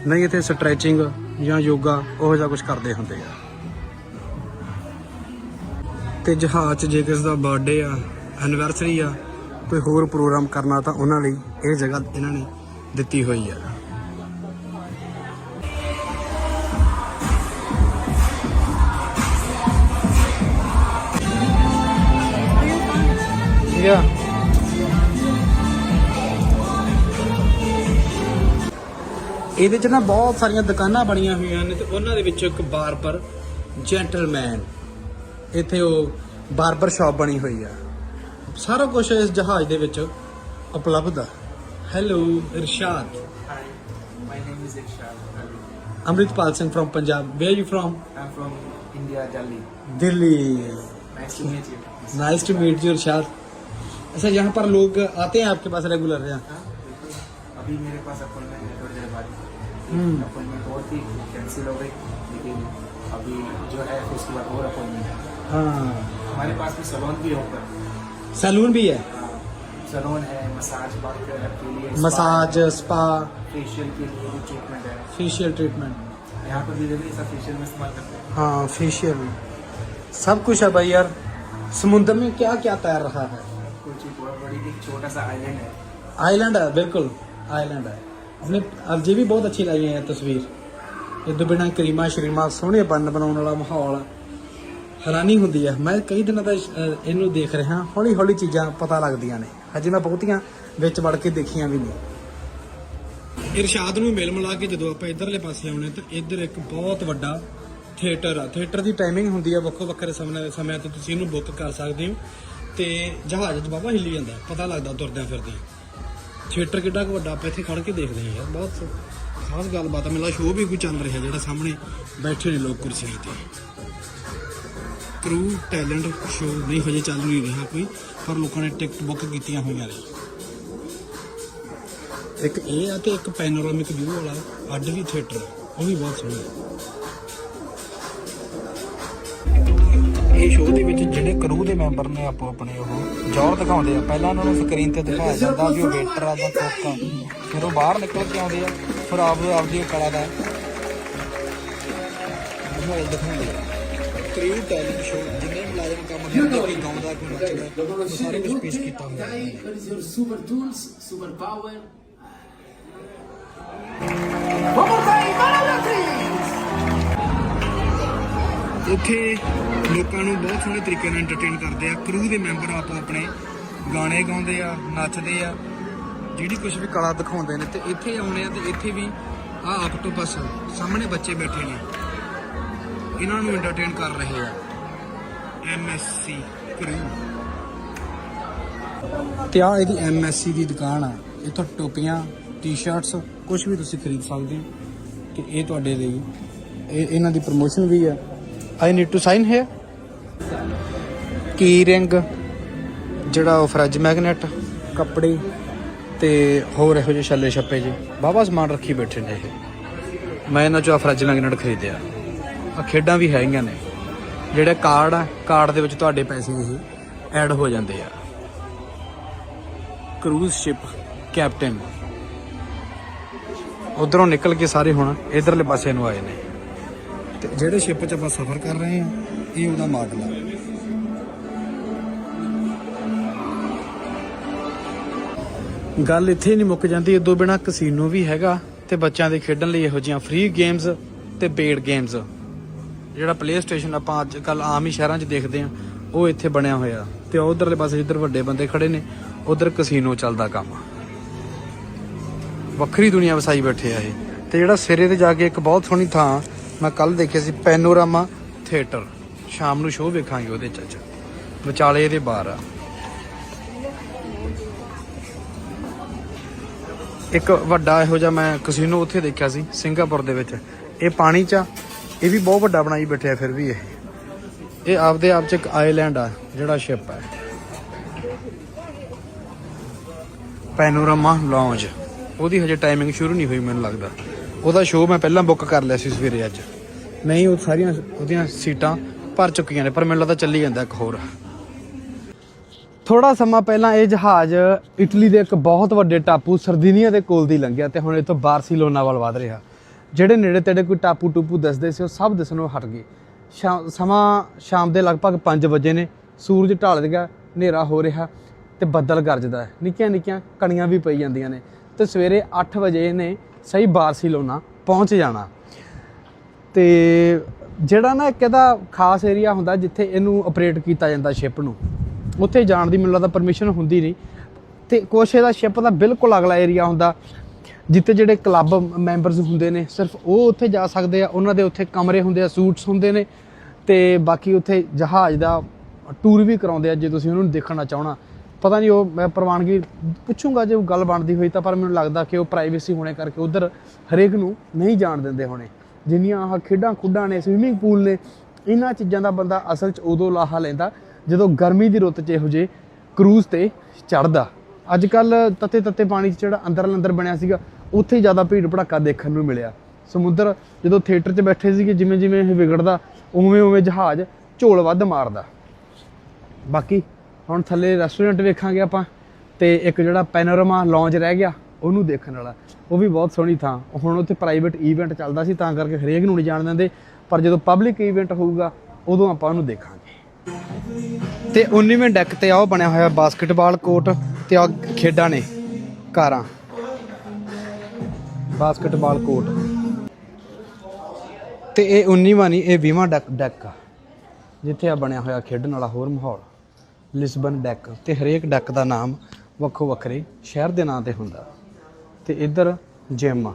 ਨਹੀਂ, ਇੱਥੇ ਸਟ੍ਰੈਚਿੰਗ ਜਾਂ ਯੋਗਾ, ਉਹ ਜਿਹਾ ਕੁਝ ਕਰਦੇ ਹੁੰਦੇ ਆ ਤੇ ਜਹਾਜ਼ 'ਚ ਜੇ ਕਿਸੇ ਦਾ ਬਰਥਡੇ ਆ ਐਨਵਰਸਰੀ ਆ, ਕੋਈ ਹੋਰ ਪ੍ਰੋਗਰਾਮ ਕਰਨਾ ਤਾਂ ਉਹਨਾਂ ਲਈ ਇਹ ਜਗ੍ਹਾ ਇਹਨਾਂ ਨੇ ਦਿੱਤੀ ਹੋਈ ਆ Yeah. ਇਹਦੇ ਚ ਨਾ ਬਹੁਤ ਸਾਰੀਆਂ ਦੁਕਾਨਾਂ ਬਣੀਆਂ ਹੋਈਆਂ ਨੇ ਤੇ ਉਹਨਾਂ ਦੇ ਵਿੱਚੋਂ ਇੱਕ ਬਾਰਬਰ ਜੈਂਟਲਮੈਨ ਇੱਥੇ ਉਹ ਬਾਰਬਰ ਸ਼ਾਪ ਬਣੀ ਹੋਈ ਆ ਸਾਰਾ ਕੁਝ ਇਸ ਜਹਾਜ਼ ਦੇ ਵਿੱਚ ਉਪਲਬਧ ਆ hello Irshad My name is Irshad. Amritpal Singh from Punjab where you from I'm from India, Delhi. Delhi Nice to meet you. Nice to meet you Irshad अच्छा यहाँ पर लोग आते हैं आपके पास रेगुलर यहाँ हाँ, बिल्कुल। अभी मेरे पास अपॉइंटमेंट है थोड़ी देर बाद हम्म। अपॉइंटमेंट और थी कैंसिल हो गई लेकिन अभी जो है उसके बाद और अपॉइंटमेंट है। हाँ। हमारे पास भी सलोन भी है ऊपर। सैलून भी है? सलोन है मसाज बात के लिए मसाज स्पा फेशियल के लिए भी ट्रीटमेंट है। फेशियल ट्रीटमेंट यहाँ पर भी देखिए सब फेशियल में इस्तेमाल करते हैं। हाँ फेशियल सब कुछ है भाई यार। समुद्र में क्या क्या तैर रहा है? कुछ बहुत बड़ी एक छोटा सा आइलैंड है। आइलैंड है बिल्कुल। आइलैंड है अपने अब जी भी बहुत अच्छी लाई है तस्वीर ਇਦੋਂ ਬਿਨਾ ਕਰੀਮਾ ਸ਼ਰੀਮਾ ਸੋਹਣੇ ਬੰਨ ਬਣਾਉਣ ਵਾਲਾ ਮਾਹੌਲ ਹੈਰਾਨੀ ਹੁੰਦੀ ਹੈ ਮੈਂ ਕਈ ਦਿਨਾਂ ਦਾ ਅਹ, ਇਹਨੂੰ ਦੇਖ ਰਿਹਾ ਹੌਲੀ ਹੌਲੀ ਚੀਜ਼ਾਂ ਪਤਾ ਲੱਗਦੀਆਂ ਨੇ ਹਜੇ ਮੈਂ ਬਹੁਤੀਆਂ ਵਿੱਚ ਵੜ ਕੇ ਦੇਖੀਆਂ ਵੀ ਨਹੀਂ ਇਰਸ਼ਾਦ ਨੂੰ ਮਿਲ ਮਿਲਾ ਕੇ ਜਦੋਂ ਆਪਾਂ ਇਧਰਲੇ ਪਾਸੇ ਆਉਣੇ ਤਾਂ ਇੱਧਰ ਇੱਕ ਬਹੁਤ ਵੱਡਾ ਥੀਏਟਰ ਆ ਥੀਏਟਰ ਦੀ ਟਾਈਮਿੰਗ ਹੁੰਦੀ ਆ ਵੱਖੋ ਵੱਖਰੇ ਸਮੇਂ ਸਮਿਆਂ ਤੇ ਤੁਸੀਂ ਇਹਨੂੰ ਬੁੱਕ ਕਰ ਸਕਦੇ ਹੋ ਤੇ ਜਹਾਜ਼ 'ਚ ਬਾਬਾ ਹਿੱਲੀ ਜਾਂਦਾ ਪਤਾ ਲੱਗਦਾ ਤੁਰਦਿਆਂ ਫਿਰਦੇ ਥੀਏਟਰ ਕਿੱਡਾ ਕੁ ਵੱਡਾ, ਆਪਾਂ ਇੱਥੇ ਖੜ ਕੇ ਦੇਖਦੇ ਹਾਂ ਯਾਰ, ਬਹੁਤ ਖਾਸ ਗੱਲਬਾਤ ਹੈ ਮੇਲਾ ਸ਼ੋਅ ਵੀ ਕੋਈ ਚੱਲ ਰਿਹਾ ਜਿਹੜਾ ਸਾਹਮਣੇ ਬੈਠੇ ਨੇ ਲੋਕ ਕੁਰਸੀਆਂ ਤੇ। ਕਰੂ ਟੈਲੈਂਟ ਸ਼ੋਅ ਨਹੀਂ, ਹਜੇ ਚੱਲ ਨਹੀਂ ਰਿਹਾ ਕੋਈ, ਪਰ ਲੋਕਾਂ ਨੇ ਟਿਕਟ ਬੁੱਕ ਕੀਤੀਆਂ ਹੋਈਆਂ ਨੇ। ਇੱਕ ਇਹ ਆ ਤੇ ਇੱਕ ਪੈਨੋਰਾਮਿਕ ਵਿਊ ਵਾਲਾ, ਅੱਡ ਵੀ ਥੀਏਟਰ ਉਹ ਵੀ ਬਹੁਤ ਸੋਹਣਾ। ਇਹ ਸ਼ੋਅ ਦੇ ਵਿੱਚ ਜਿਹੜੇ ਕਰੂ ਦੇ ਮੈਂਬਰ ਨੇ ਆਪੋ ਆਪਣੇ ਉਹ ਜੌਹਰ ਦਿਖਾਉਂਦੇ ਆ। ਪਹਿਲਾਂ ਉਹਨਾਂ ਨੂੰ ਸਕਰੀਨ ਤੇ ਦਿਖਾਇਆ ਜਾਂਦਾ ਵੀ ਉਹ ਵੇਟਰ ਆ ਜਾਂ ਕੁੱਕ ਆ। ਫਿਰ ਉਹ ਬਾਹਰ ਨਿਕਲ ਕੇ ਆਉਂਦੇ ਆ ਫਿਰ ਆਪ ਆਪਦੀ ਕਲਾ ਦਾ ਮਾਹੌਲ ਦਿਖਾਉਂਦੇ ਆ। ਕਰੂ ਟੈਲੈਂਟ ਸ਼ੋਅ ਜਿੰਨੇ ਮੁਲਾਜ਼ਮ ਕੰਮ ਕਰਦੇ ਕੋਈ ਗਾਉਂਦਾ ਕੋਈ ਨੱਚਦਾ ਉਹ ਸਾਰੇ ਕੁਝ ਪੇਸ਼ ਕੀਤਾ ਹੁੰਦਾ ਹੈ What is your super tools, ਉੱਥੇ ਲੋਕਾਂ ਨੂੰ ਬਹੁਤ ਸੋਹਣੇ ਤਰੀਕੇ ਨਾਲ ਐਂਟਰਟੇਨ ਕਰਦੇ ਆ। ਕਰੂ ਦੇ ਮੈਂਬਰ ਆਪੋ ਆਪਣੇ ਗਾਣੇ ਗਾਉਂਦੇ ਆ, ਨੱਚਦੇ ਆ। ਜਿਹੜੀ ਕੁਝ ਵੀ ਕਲਾ ਦਿਖਾਉਂਦੇ ਨੇ ਤੇ ਇੱਥੇ ਆਉਣੇ ਆ ਤੇ ਇੱਥੇ ਵੀ ਆ ਆਕਟੋਪਸ ਸਾਹਮਣੇ ਬੱਚੇ ਬੈਠੇ ਨੇ। ਇਹਨਾਂ ਨੂੰ ਐਂਟਰਟੇਨ ਕਰ ਰਹੇ ਆ। ਐਮਐਸਸੀ ਕਰੂ ਤੇ ਆ ਇਹਦੀ ਐਮਐਸਸੀ ਦੀ ਦੁਕਾਨ ਆ। ਇੱਥੋਂ ਟੋਪੀਆਂ ਟੀ-ਸ਼ਰਟਸ ਕੁਝ ਵੀ ਤੁਸੀਂ ਖਰੀਦ ਸਕਦੇ ਹੋ। ਤੇ ਇਹ ਤੁਹਾਡੇ ਲਈ, ਇਹ ਇਹਨਾਂ ਦੀ ਪ੍ਰੋਮੋਸ਼ਨ ਵੀ ਹੈ I need to sign here key ring ਜਿਹੜਾ ਉਹ ਫਰਿੱਜ ਮੈਗਨੇਟ ਕੱਪੜੇ ਤੇ ਹੋਰ ਇਹੋ ਜਿਹੇ ਛੱਲੇ ਛੱਪੇ ਜੀ। ਬਾਬਾ ਸਮਾਨ ਰੱਖੀ ਬੈਠੇ ਨੇ ਇਹ। ਮੈਂ ਇਹਨਾਂ ਚੋਂ ਆਹ ਫਰਿੱਜ ਮੈਗਨੇਟ ਖਰੀਦਿਆ। ਆ ਖੇਡਾਂ ਵੀ ਹੈਗੀਆਂ ਨੇ। ਜਿਹੜੇ ਕਾਰਡ ਆ, ਕਾਰਡ ਦੇ ਵਿੱਚ ਤੁਹਾਡੇ ਪੈਸੇ ਇਹ ਐਡ ਹੋ ਜਾਂਦੇ ਆ। ਕਰੂਜ਼ ਸ਼ਿਪ ਕੈਪਟਨ ਉਧਰੋਂ ਨਿਕਲ ਕੇ ਸਾਰੇ ਹੁਣ ਇਧਰਲੇ ਪਾਸੇ ਨੂੰ ਆਏ ਨੇ। ਤੇ ਜਿਹੜੇ ਸ਼ਿਪ 'ਚ ਆਪਾਂ ਸਫ਼ਰ ਕਰ ਰਹੇ ਹਾਂ, ਇਹ ਉਹਦਾ ਮਾਡਲ ਆ। ਗੱਲ ਇੱਥੇ ਨਹੀਂ ਮੁੱਕ ਜਾਂਦੀ ਇਦੋਂ ਬਿਨਾ ਕਸੀਨੋ ਵੀ ਹੈਗਾ ਤੇ ਬੱਚਿਆਂ ਦੇ ਖੇਡਣ ਲਈ ਇਹੋ ਜਿਹੀਆਂ ਫ੍ਰੀ ਗੇਮਸ ਤੇ ਪੇਡ ਗੇਮਸ ਜਿਹੜਾ ਪਲੇ ਸਟੇਸ਼ਨ ਆਪਾਂ ਅੱਜ ਕੱਲ ਆਮ ਹੀ ਸ਼ਹਿਰਾਂ 'ਚ ਦੇਖਦੇ ਆ ਉਹ ਇੱਥੇ ਬਣਿਆ ਹੋਇਆ। ਤੇ ਉਧਰਲੇ ਪਾਸੇ ਜਿੱਧਰ ਵੱਡੇ ਬੰਦੇ ਖੜੇ ਨੇ, ਉਧਰ ਕਸੀਨੋ ਚੱਲਦਾ ਕੰਮ। ਵੱਖਰੀ ਦੁਨੀਆ ਵਸਾਈ ਬੈਠੇ ਆ ਇਹ। ਤੇ ਜਿਹੜਾ ਸਿਰੇ ਤੇ ਜਾ ਕੇ ਇੱਕ ਬਹੁਤ ਸੋਹਣੀ ਥਾਂ ਮੈਂ ਕੱਲ ਦੇਖਿਆ ਸੀ ਪੈਨੋਰਾਮਾ ਥੀਏਟਰ। ਸ਼ਾਮ ਨੂੰ ਸ਼ੋਅ ਵੇਖਾਂਗੇ ਉਹਦੇ ਚ ਵਿਚਾਲੇ ਇਹਦੇ ਬਾਹਰ ਆ। ਇੱਕ ਵੱਡਾ ਇਹੋ ਜਿਹਾ ਮੈਂ ਕਸੀਨੋ ਉੱਥੇ ਦੇਖਿਆ ਸੀ, ਸਿੰਗਾਪੁਰ ਦੇ ਵਿੱਚ। ਇਹ ਪਾਣੀ 'ਚ ਆ। ਇਹ ਵੀ ਬਹੁਤ ਵੱਡਾ ਬਣਾਈ ਬੈਠਿਆ ਫਿਰ ਵੀ ਇਹ। ਇਹ ਆਪਦੇ ਆਪ 'ਚ ਇੱਕ ਆਈਲੈਂਡ ਆ, ਜਿਹੜਾ ਸ਼ਿਪ ਹੈ ਪੈਨੋਰਾਮਾ ਲੌਂਜ ਉਹਦੀ ਹਜੇ ਟਾਈਮਿੰਗ ਸ਼ੁਰੂ ਨਹੀਂ ਹੋਈ ਮੈਨੂੰ ਲੱਗਦਾ। ਉਹਦਾ ਸ਼ੋਅ ਮੈਂ ਪਹਿਲਾਂ ਬੁੱਕ ਕਰ ਲਿਆ ਸੀ ਸਵੇਰੇ ਅੱਜ। ਨਹੀਂ, ਉਹ ਸਾਰੀਆਂ ਉਹਦੀਆਂ ਸੀਟਾਂ ਭਰ ਚੁੱਕੀਆਂ ਨੇ, ਪਰ ਮੈਨੂੰ ਲੱਗਦਾ ਚੱਲੀ ਜਾਂਦਾ ਇੱਕ ਹੋਰ। ਥੋੜਾ ਸਮਾਂ ਪਹਿਲਾਂ ਇਹ ਜਹਾਜ਼ ਇਟਲੀ ਦੇ ਇੱਕ ਬਹੁਤ ਵੱਡੇ ਟਾਪੂ ਸਰਦੀਨੀਆ ਦੇ ਕੋਲ ਦੀ ਲੰਘਿਆ ਤੇ ਹੁਣ ਇਹ ਤੋਂ ਬਾਰਸੀਲੋਨਾ ਵੱਲ ਵਧ ਰਿਹਾ। ਜਿਹੜੇ ਨੇੜੇ ਤੇੜੇ ਕੋਈ ਟਾਪੂ ਟੂਪੂ ਦੱਸਦੇ ਸੀ, ਉਹ ਸਭ ਦਿਸਣੋਂ ਹਟ ਗਏ। ਸ਼ਾ- ਸਮਾਂ ਸ਼ਾਮ ਦੇ ਲਗਭਗ 5 ਵਜੇ ਨੇ, ਸੂਰਜ ਢਲ ਗਿਆ, ਹਨੇਰਾ ਹੋ ਰਿਹਾ ਤੇ ਬੱਦਲ ਗਰਜਦਾ ਹੈ। ਨਿੱਕੀਆਂ ਨਿੱਕੀਆਂ ਕਣੀਆਂ ਵੀ ਪਈ ਜਾਂਦੀਆਂ ਨੇ। ਤੇ ਸਵੇਰੇ 8 ਵਜੇ ਨੇ ਸਹੀ ਬਾਰਸੀਲੋਨਾ ਪਹੁੰਚ ਜਾਣਾ। ਤੇ ਜਿਹੜਾ ਨਾ ਇੱਕ ਇਹਦਾ ਖਾਸ ਏਰੀਆ ਹੁੰਦਾ ਜਿੱਥੇ ਇਹਨੂੰ ਆਪਰੇਟ ਕੀਤਾ ਜਾਂਦਾ ਸ਼ਿਪ ਨੂੰ, ਉੱਥੇ ਜਾਣ ਦੀ ਮੈਨੂੰ ਲੱਗਦਾ ਪਰਮਿਸ਼ਨ ਹੁੰਦੀ ਨਹੀਂ। ਤੇ ਕੁਛ ਇਹਦਾ ਸ਼ਿਪ ਦਾ ਬਿਲਕੁਲ ਅਗਲਾ ਏਰੀਆ ਹੁੰਦਾ, ਜਿੱਥੇ ਜਿਹੜੇ ਕਲੱਬ ਮੈਂਬਰਸ ਹੁੰਦੇ ਨੇ, ਸਿਰਫ ਉਹ ਉੱਥੇ ਜਾ ਸਕਦੇ ਆ, ਉਹਨਾਂ ਦੇ ਉੱਥੇ ਕਮਰੇ ਹੁੰਦੇ ਆ ਸੂਟਸ ਹੁੰਦੇ ਨੇ। ਤੇ ਬਾਕੀ ਉੱਥੇ ਜਹਾਜ਼ ਦਾ ਟੂਰ ਵੀ ਕਰਾਉਂਦੇ ਆ, ਜੇ ਤੁਸੀਂ ਉਹਨੂੰ ਦੇਖਣਾ ਚਾਹਣਾ। ਪਤਾ ਨਹੀਂ ਉਹ ਮੈਂ ਪ੍ਰਵਾਨਗੀ ਪੁੱਛੂੰਗਾ ਜੇ ਉਹ ਗੱਲ ਬਣਦੀ ਹੋਈ ਤਾਂ, ਪਰ ਮੈਨੂੰ ਲੱਗਦਾ ਕਿ ਉਹ ਪ੍ਰਾਈਵੇਸੀ ਹੋਣੇ ਕਰਕੇ ਉਧਰ ਹਰੇਕ ਨੂੰ ਨਹੀਂ ਜਾਣ ਦਿੰਦੇ ਹੋਣੇ। ਜਿੰਨੀਆਂ ਆਹ ਖੇਡਾਂ ਖੁੱਡਾਂ ਨੇ ਸਵਿਮਿੰਗ ਪੂਲ ਨੇ ਇਹਨਾਂ ਚੀਜ਼ਾਂ ਦਾ ਬੰਦਾ ਅਸਲ 'ਚ ਉਦੋਂ ਲਾਹਾ ਲੈਂਦਾ ਜਦੋਂ ਗਰਮੀ ਦੀ ਰੁੱਤ 'ਚ ਇਹੋ ਜਿਹੇ ਕਰੂਜ਼ ਤੇ ਚੜਦਾ ਅੱਜ ਕੱਲ ਤੱਤੇ ਤੱਤੇ ਪਾਣੀ 'ਚ ਜਿਹੜਾ ਅੰਦਰ ਅੰਦਰ ਬਣਿਆ ਸੀਗਾ, ਉੱਥੇ ਜ਼ਿਆਦਾ ਭੀੜ ਭੜੱਕਾ ਦੇਖਣ ਨੂੰ ਮਿਲਿਆ। ਸਮੁੰਦਰ ਜਦੋਂ ਥੀਏਟਰ 'ਚ ਬੈਠੇ ਸੀਗੇ ਜਿਵੇਂ ਜਿਵੇਂ ਇਹ ਵਿਗੜਦਾ ਉਵੇਂ ਉਵੇਂ ਜਹਾਜ਼ ਝੋਲ ਵੱਧ ਮਾਰਦਾ। ਬਾਕੀ ਹੁਣ ਥੱਲੇ ਰੈਸਟੋਰੈਂਟ ਵੇਖਾਂਗੇ ਆਪਾਂ ਤੇ ਇੱਕ ਜਿਹੜਾ ਪੈਨੋਰਾਮਾ ਲੌਂਜ ਰਹਿ ਗਿਆ, ਉਹਨੂੰ ਦੇਖਣ ਵਾਲਾ। ਉਹ ਵੀ ਬਹੁਤ ਸੋਹਣੀ ਥਾਂ। ਹੁਣ ਉੱਥੇ ਪ੍ਰਾਈਵੇਟ ਈਵੈਂਟ ਚੱਲਦਾ ਸੀ, ਤਾਂ ਕਰਕੇ ਹਰੇਕ ਨੂੰ ਨਹੀਂ ਜਾਣ ਦਿੰਦੇ। ਪਰ ਜਦੋਂ ਪਬਲਿਕ ਈਵੈਂਟ ਹੋਊਗਾ, ਉਦੋਂ ਆਪਾਂ ਉਹਨੂੰ ਦੇਖਾਂਗੇ। ਤੇ 19ਵੇਂ ਡੈਕ ਤੇ ਆਹ ਬਣਿਆ ਹੋਇਆ ਬਾਸਕਟਬਾਲ ਕੋਰਟ ਤੇ ਆ ਖੇਡਾਂ ਨੇ ਕਾਰਾਂ। ਬਾਸਕਟਬਾਲ ਕੋਰਟ ਤੇ ਇਹ 19ਵਾਂ ਨਹੀਂ, ਇਹ 20ਵਾਂ ਡੈਕ ਡੈਕ ਆ, ਜਿੱਥੇ ਆ ਬਣਿਆ ਹੋਇਆ ਖੇਡਣ ਵਾਲਾ ਹੋਰ ਮਾਹੌਲ। ਲਿਸਬਨ ਡੈਕ ਤੇ ਹਰੇਕ ਡੈਕ ਦਾ ਨਾਮ ਵੱਖੋ ਵੱਖਰੇ ਸ਼ਹਿਰ ਦੇ ਨਾਂ ਤੇ ਹੁੰਦਾ। ਤੇ ਇੱਧਰ ਜਿਮ।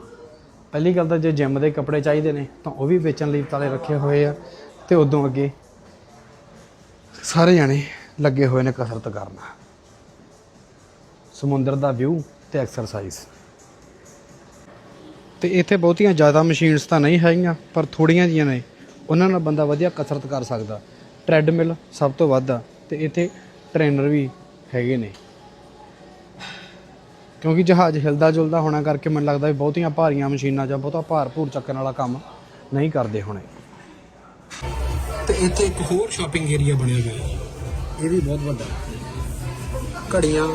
ਪਹਿਲੀ ਗੱਲ ਤਾਂ ਜੇ ਜਿਮ ਦੇ ਕੱਪੜੇ ਚਾਹੀਦੇ ਨੇ, ਤਾਂ ਉਹ ਵੀ ਵੇਚਣ ਲਈ ਤਾਲੇ ਰੱਖੇ ਹੋਏ ਆ ਤੇ ਉਦੋਂ ਅੱਗੇ ਸਾਰੇ ਜਾਣੇ ਲੱਗੇ ਹੋਏ ਨੇ ਕਸਰਤ ਕਰਨ। ਸਮੁੰਦਰ ਦਾ ਵਿਊ ਤੇ ਐਕਸਰਸਾਈਜ਼ ਤੇ ਇੱਥੇ ਬਹੁਤੀਆਂ ਜ਼ਿਆਦਾ ਮਸ਼ੀਨਸ ਤਾਂ ਨਹੀਂ ਹੈਗੀਆਂ, ਪਰ ਥੋੜੀਆਂ ਜੀਆਂ ਨੇ। ਉਹਨਾਂ ਨਾਲ ਬੰਦਾ ਵਧੀਆ ਕਸਰਤ ਕਰ ਸਕਦਾ। ਟ੍ਰੈਡਮਿਲ ਸਭ ਤੋਂ ਵੱਧ ਆ। ਤੇ ਇੱਥੇ ਟ੍ਰੇਨਰ ਵੀ ਹੈਗੇ ਨੇ। ਕਿਉਂਕਿ ਜਹਾਜ਼ ਹਿਲਦਾ ਜੁਲਦਾ ਹੋਣਾ ਕਰਕੇ ਮੈਨੂੰ ਲੱਗਦਾ ਵੀ ਬਹੁਤੀਆਂ ਭਾਰੀਆਂ ਮਸ਼ੀਨਾਂ ਜਾਂ ਬਹੁਤਾ ਭਾਰ ਭੂਰ ਚੱਕਣ ਵਾਲਾ ਕੰਮ ਨਹੀਂ ਕਰਦੇ ਹੋਣੇ। ਤੇ ਇੱਥੇ ਇੱਕ ਹੋਰ ਸ਼ਾਪਿੰਗ ਏਰੀਆ ਬਣਿਆ ਹੋਇਆ। ਹੈ ਇਹ ਵੀ ਬਹੁਤ ਵੱਡਾ। ਘੜੀਆਂ,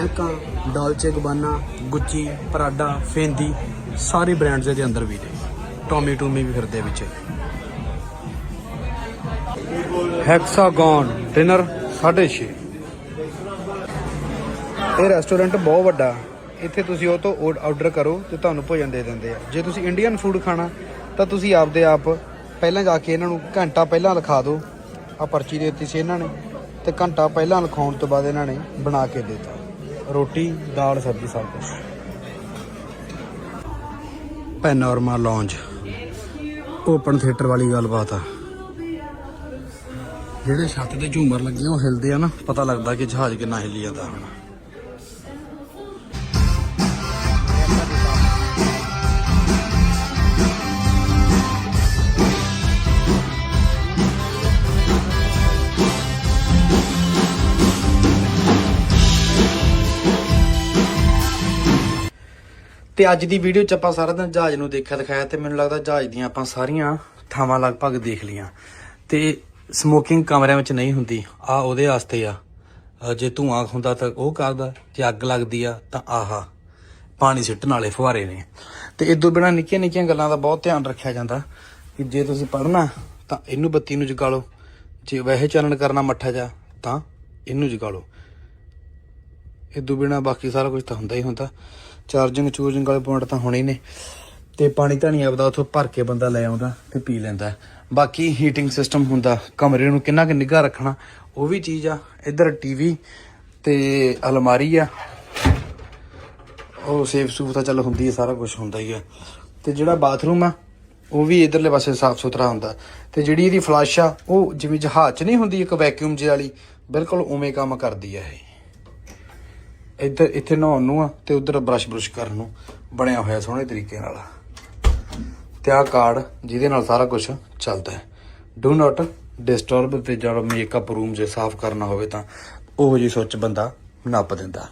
ਐਨਕਾਂ, ਡਾਲਚੇ, ਗਬਾਨਾ, ਗੁੱਚੀ, ਪਰਾਡਾ, ਫੇਂਦੀ, ਸਾਰੇ ਬ੍ਰਾਂਡਸ ਇਹਦੇ ਅੰਦਰ ਵੀ ਨੇ। ਟੋਮੀ ਟੂਮੀ ਵੀ ਫਿਰਦੇ ਵਿੱਚ। ਹੈਕਸਾਗਨ ਡਿਨਰ 6.5 ਇਹ ਰੈਸਟੋਰੈਂਟ ਬਹੁਤ ਵੱਡਾ। ਇੱਥੇ ਤੁਸੀਂ ਉਹ ਤੋਂ ਆਰਡਰ ਕਰੋ ਤੇ ਤੁਹਾਨੂੰ ਭੋਜਨ ਦੇ ਦਿੰਦੇ ਆ। ਜੇ ਤੁਸੀਂ ਇੰਡੀਅਨ ਫੂਡ ਖਾਣਾ, ਤਾਂ ਤੁਸੀਂ ਆਪਦੇ ਆਪ ਪਹਿਲਾਂ ਜਾ ਕੇ ਇਹਨਾਂ ਨੂੰ ਘੰਟਾ ਪਹਿਲਾਂ ਲਿਖਾ ਦਿਓ। ਆ ਪਰਚੀ ਦੇ ਦਿੱਤੀ ਸੀ ਇਹਨਾਂ ਨੇ ਤੇ ਘੰਟਾ ਪਹਿਲਾਂ ਲਿਖਾਉਣ ਤੋਂ ਬਾਅਦ ਇਹਨਾਂ ਨੇ ਬਣਾ ਕੇ ਦੇ ਦਿੱਤਾ। ਰੋਟੀ, ਦਾਲ, ਸਬਜ਼ੀ ਸਭ ਕੁਝ ਪੈਨੋਰਮਾ ਲੌਂਜ ਓਪਨ ਥੀਏਟਰ ਵਾਲੀ ਗੱਲਬਾਤ ਆ। ਜਿਹੜੇ ਛੱਤ ਤੇ ਝੂਮਰ ਲੱਗੇ ਉਹ ਹਿਲਦੇ ਆ ਨਾ, ਪਤਾ ਲੱਗਦਾ ਕਿ ਜਹਾਜ਼ ਕਿੰਨਾ ਹਿੱਲੀ ਜਾਂਦਾ ਹੁਣ। ਤੇ ਅੱਜ ਦੀ ਵੀਡੀਓ ਚ ਆਪਾਂ ਸਾਰਾ ਦਿਨ ਜਹਾਜ਼ ਨੂੰ ਦੇਖਿਆ, ਦਿਖਾਇਆ ਤੇ ਮੈਨੂੰ ਲੱਗਦਾ ਜਹਾਜ਼ ਦੀਆਂ ਆਪਾਂ ਸਾਰੀਆਂ ਥਾਵਾਂ ਲਗਭਗ ਦੇਖ ਲੀਆਂ ਤੇ ਸਮੋਕਿੰਗ ਕਮਰਿਆਂ ਵਿੱਚ ਨਹੀਂ ਹੁੰਦੀ, ਆ ਉਹਦੇ ਵਾਸਤੇ ਆ। ਜੇ ਧੂਆਂ ਹੁੰਦਾ ਤਾਂ ਉਹ ਕਰਦਾ, ਜੇ ਅੱਗ ਲੱਗਦੀ ਆ ਤਾਂ ਆਹਾ, ਪਾਣੀ ਸਿੱਟਣ ਵਾਲੇ ਫੁਹਾਰੇ ਨੇ। ਤੇ ਇਦੋਂ ਬਿਨਾ ਨਿੱਕੀਆਂ ਨਿੱਕੀਆਂ ਗੱਲਾਂ ਦਾ ਬਹੁਤ ਧਿਆਨ ਰੱਖਿਆ ਜਾਂਦਾ ਕਿ ਜੇ ਤੁਸੀਂ ਪੜ੍ਹਨਾ ਤਾਂ ਇਹਨੂੰ ਬੱਤੀ ਨੂੰ ਜਗਾ ਲਓ ਜੇ ਵੈਸੇ ਚਾਨਣ ਕਰਨਾ ਮੱਠਾ ਜਾ ਤਾਂ ਇਹਨੂੰ ਜਗਾ ਲਓ ਇਦੋਂ ਬਿਨਾ ਬਾਕੀ ਸਾਰਾ ਕੁਝ ਤਾਂ ਹੁੰਦਾ ਹੀ ਹੁੰਦਾ। ਚਾਰਜਿੰਗ ਚੂਰਜਿੰਗ ਵਾਲੇ ਪੁਆਇੰਟ ਤਾਂ ਹੋਣੇ ਹੀ ਨੇ। ਤੇ ਪਾਣੀ ਧਾਣੀ ਆਪਦਾ ਉੱਥੋਂ ਭਰ ਕੇ ਬੰਦਾ ਲੈ ਆਉਂਦਾ ਤੇ ਪੀ ਲੈਂਦਾ। ਬਾਕੀ ਹੀਟਿੰਗ ਸਿਸਟਮ ਹੁੰਦਾ, ਕਮਰੇ ਨੂੰ ਕਿੰਨਾ ਕਿ ਨਿੱਘਾ ਰੱਖਣਾ, ਉਹ ਵੀ ਚੀਜ਼ ਆ। ਇੱਧਰ ਟੀਵੀ ਤੇ ਅਲਮਾਰੀ ਆ। ਉਹ ਸੇਫ ਸੂਫ ਤਾਂ ਚੱਲ ਹੁੰਦੀ ਹੈ ਸਾਰਾ ਕੁਝ ਹੁੰਦਾ ਹੀ ਆ। ਤੇ ਜਿਹੜਾ ਬਾਥਰੂਮ ਆ, ਉਹ ਵੀ ਇਧਰਲੇ ਪਾਸੇ ਸਾਫ਼ ਸੁਥਰਾ ਹੁੰਦਾ। ਤੇ ਜਿਹੜੀ ਇਹਦੀ ਫਲਸ਼ ਆ, ਉਹ ਜਿਵੇਂ ਜਹਾਜ਼ 'ਚ ਨਹੀਂ ਹੁੰਦੀ ਇੱਕ ਵੈਕਿਊਮ ਜਿਹੀ ਵਾਲੀ, ਬਿਲਕੁਲ ਉਵੇਂ ਕੰਮ ਕਰਦੀ ਆ ਇਹ। ਇੱਧਰ, ਇੱਥੇ ਨਹਾਉਣ ਨੂੰ ਆ ਤੇ ਉਧਰ ਬਰਸ਼ ਬਰੁਸ਼ ਕਰਨ ਨੂੰ। ਬਣਿਆ ਹੋਇਆ ਸੋਹਣੇ ਤਰੀਕੇ ਨਾਲ। ਤੇ ਆਹ ਕਾਰਡ ਜਿਹਦੇ ਨਾਲ ਸਾਰਾ ਕੁਝ ਚੱਲਦਾ ਹੈ। ਡੂ ਨਾਟ ਡਿਸਟਰਬ ਤੇ ਜਦ ਮੇਕਅਪ ਰੂਮ ਜੇ ਸਾਫ਼ ਕਰਨਾ ਹੋਵੇ ਤਾਂ। ਉਹ ਜੀ ਸੁੱਚ ਬੰਦਾ ਨੱਪ ਦਿੰਦਾ।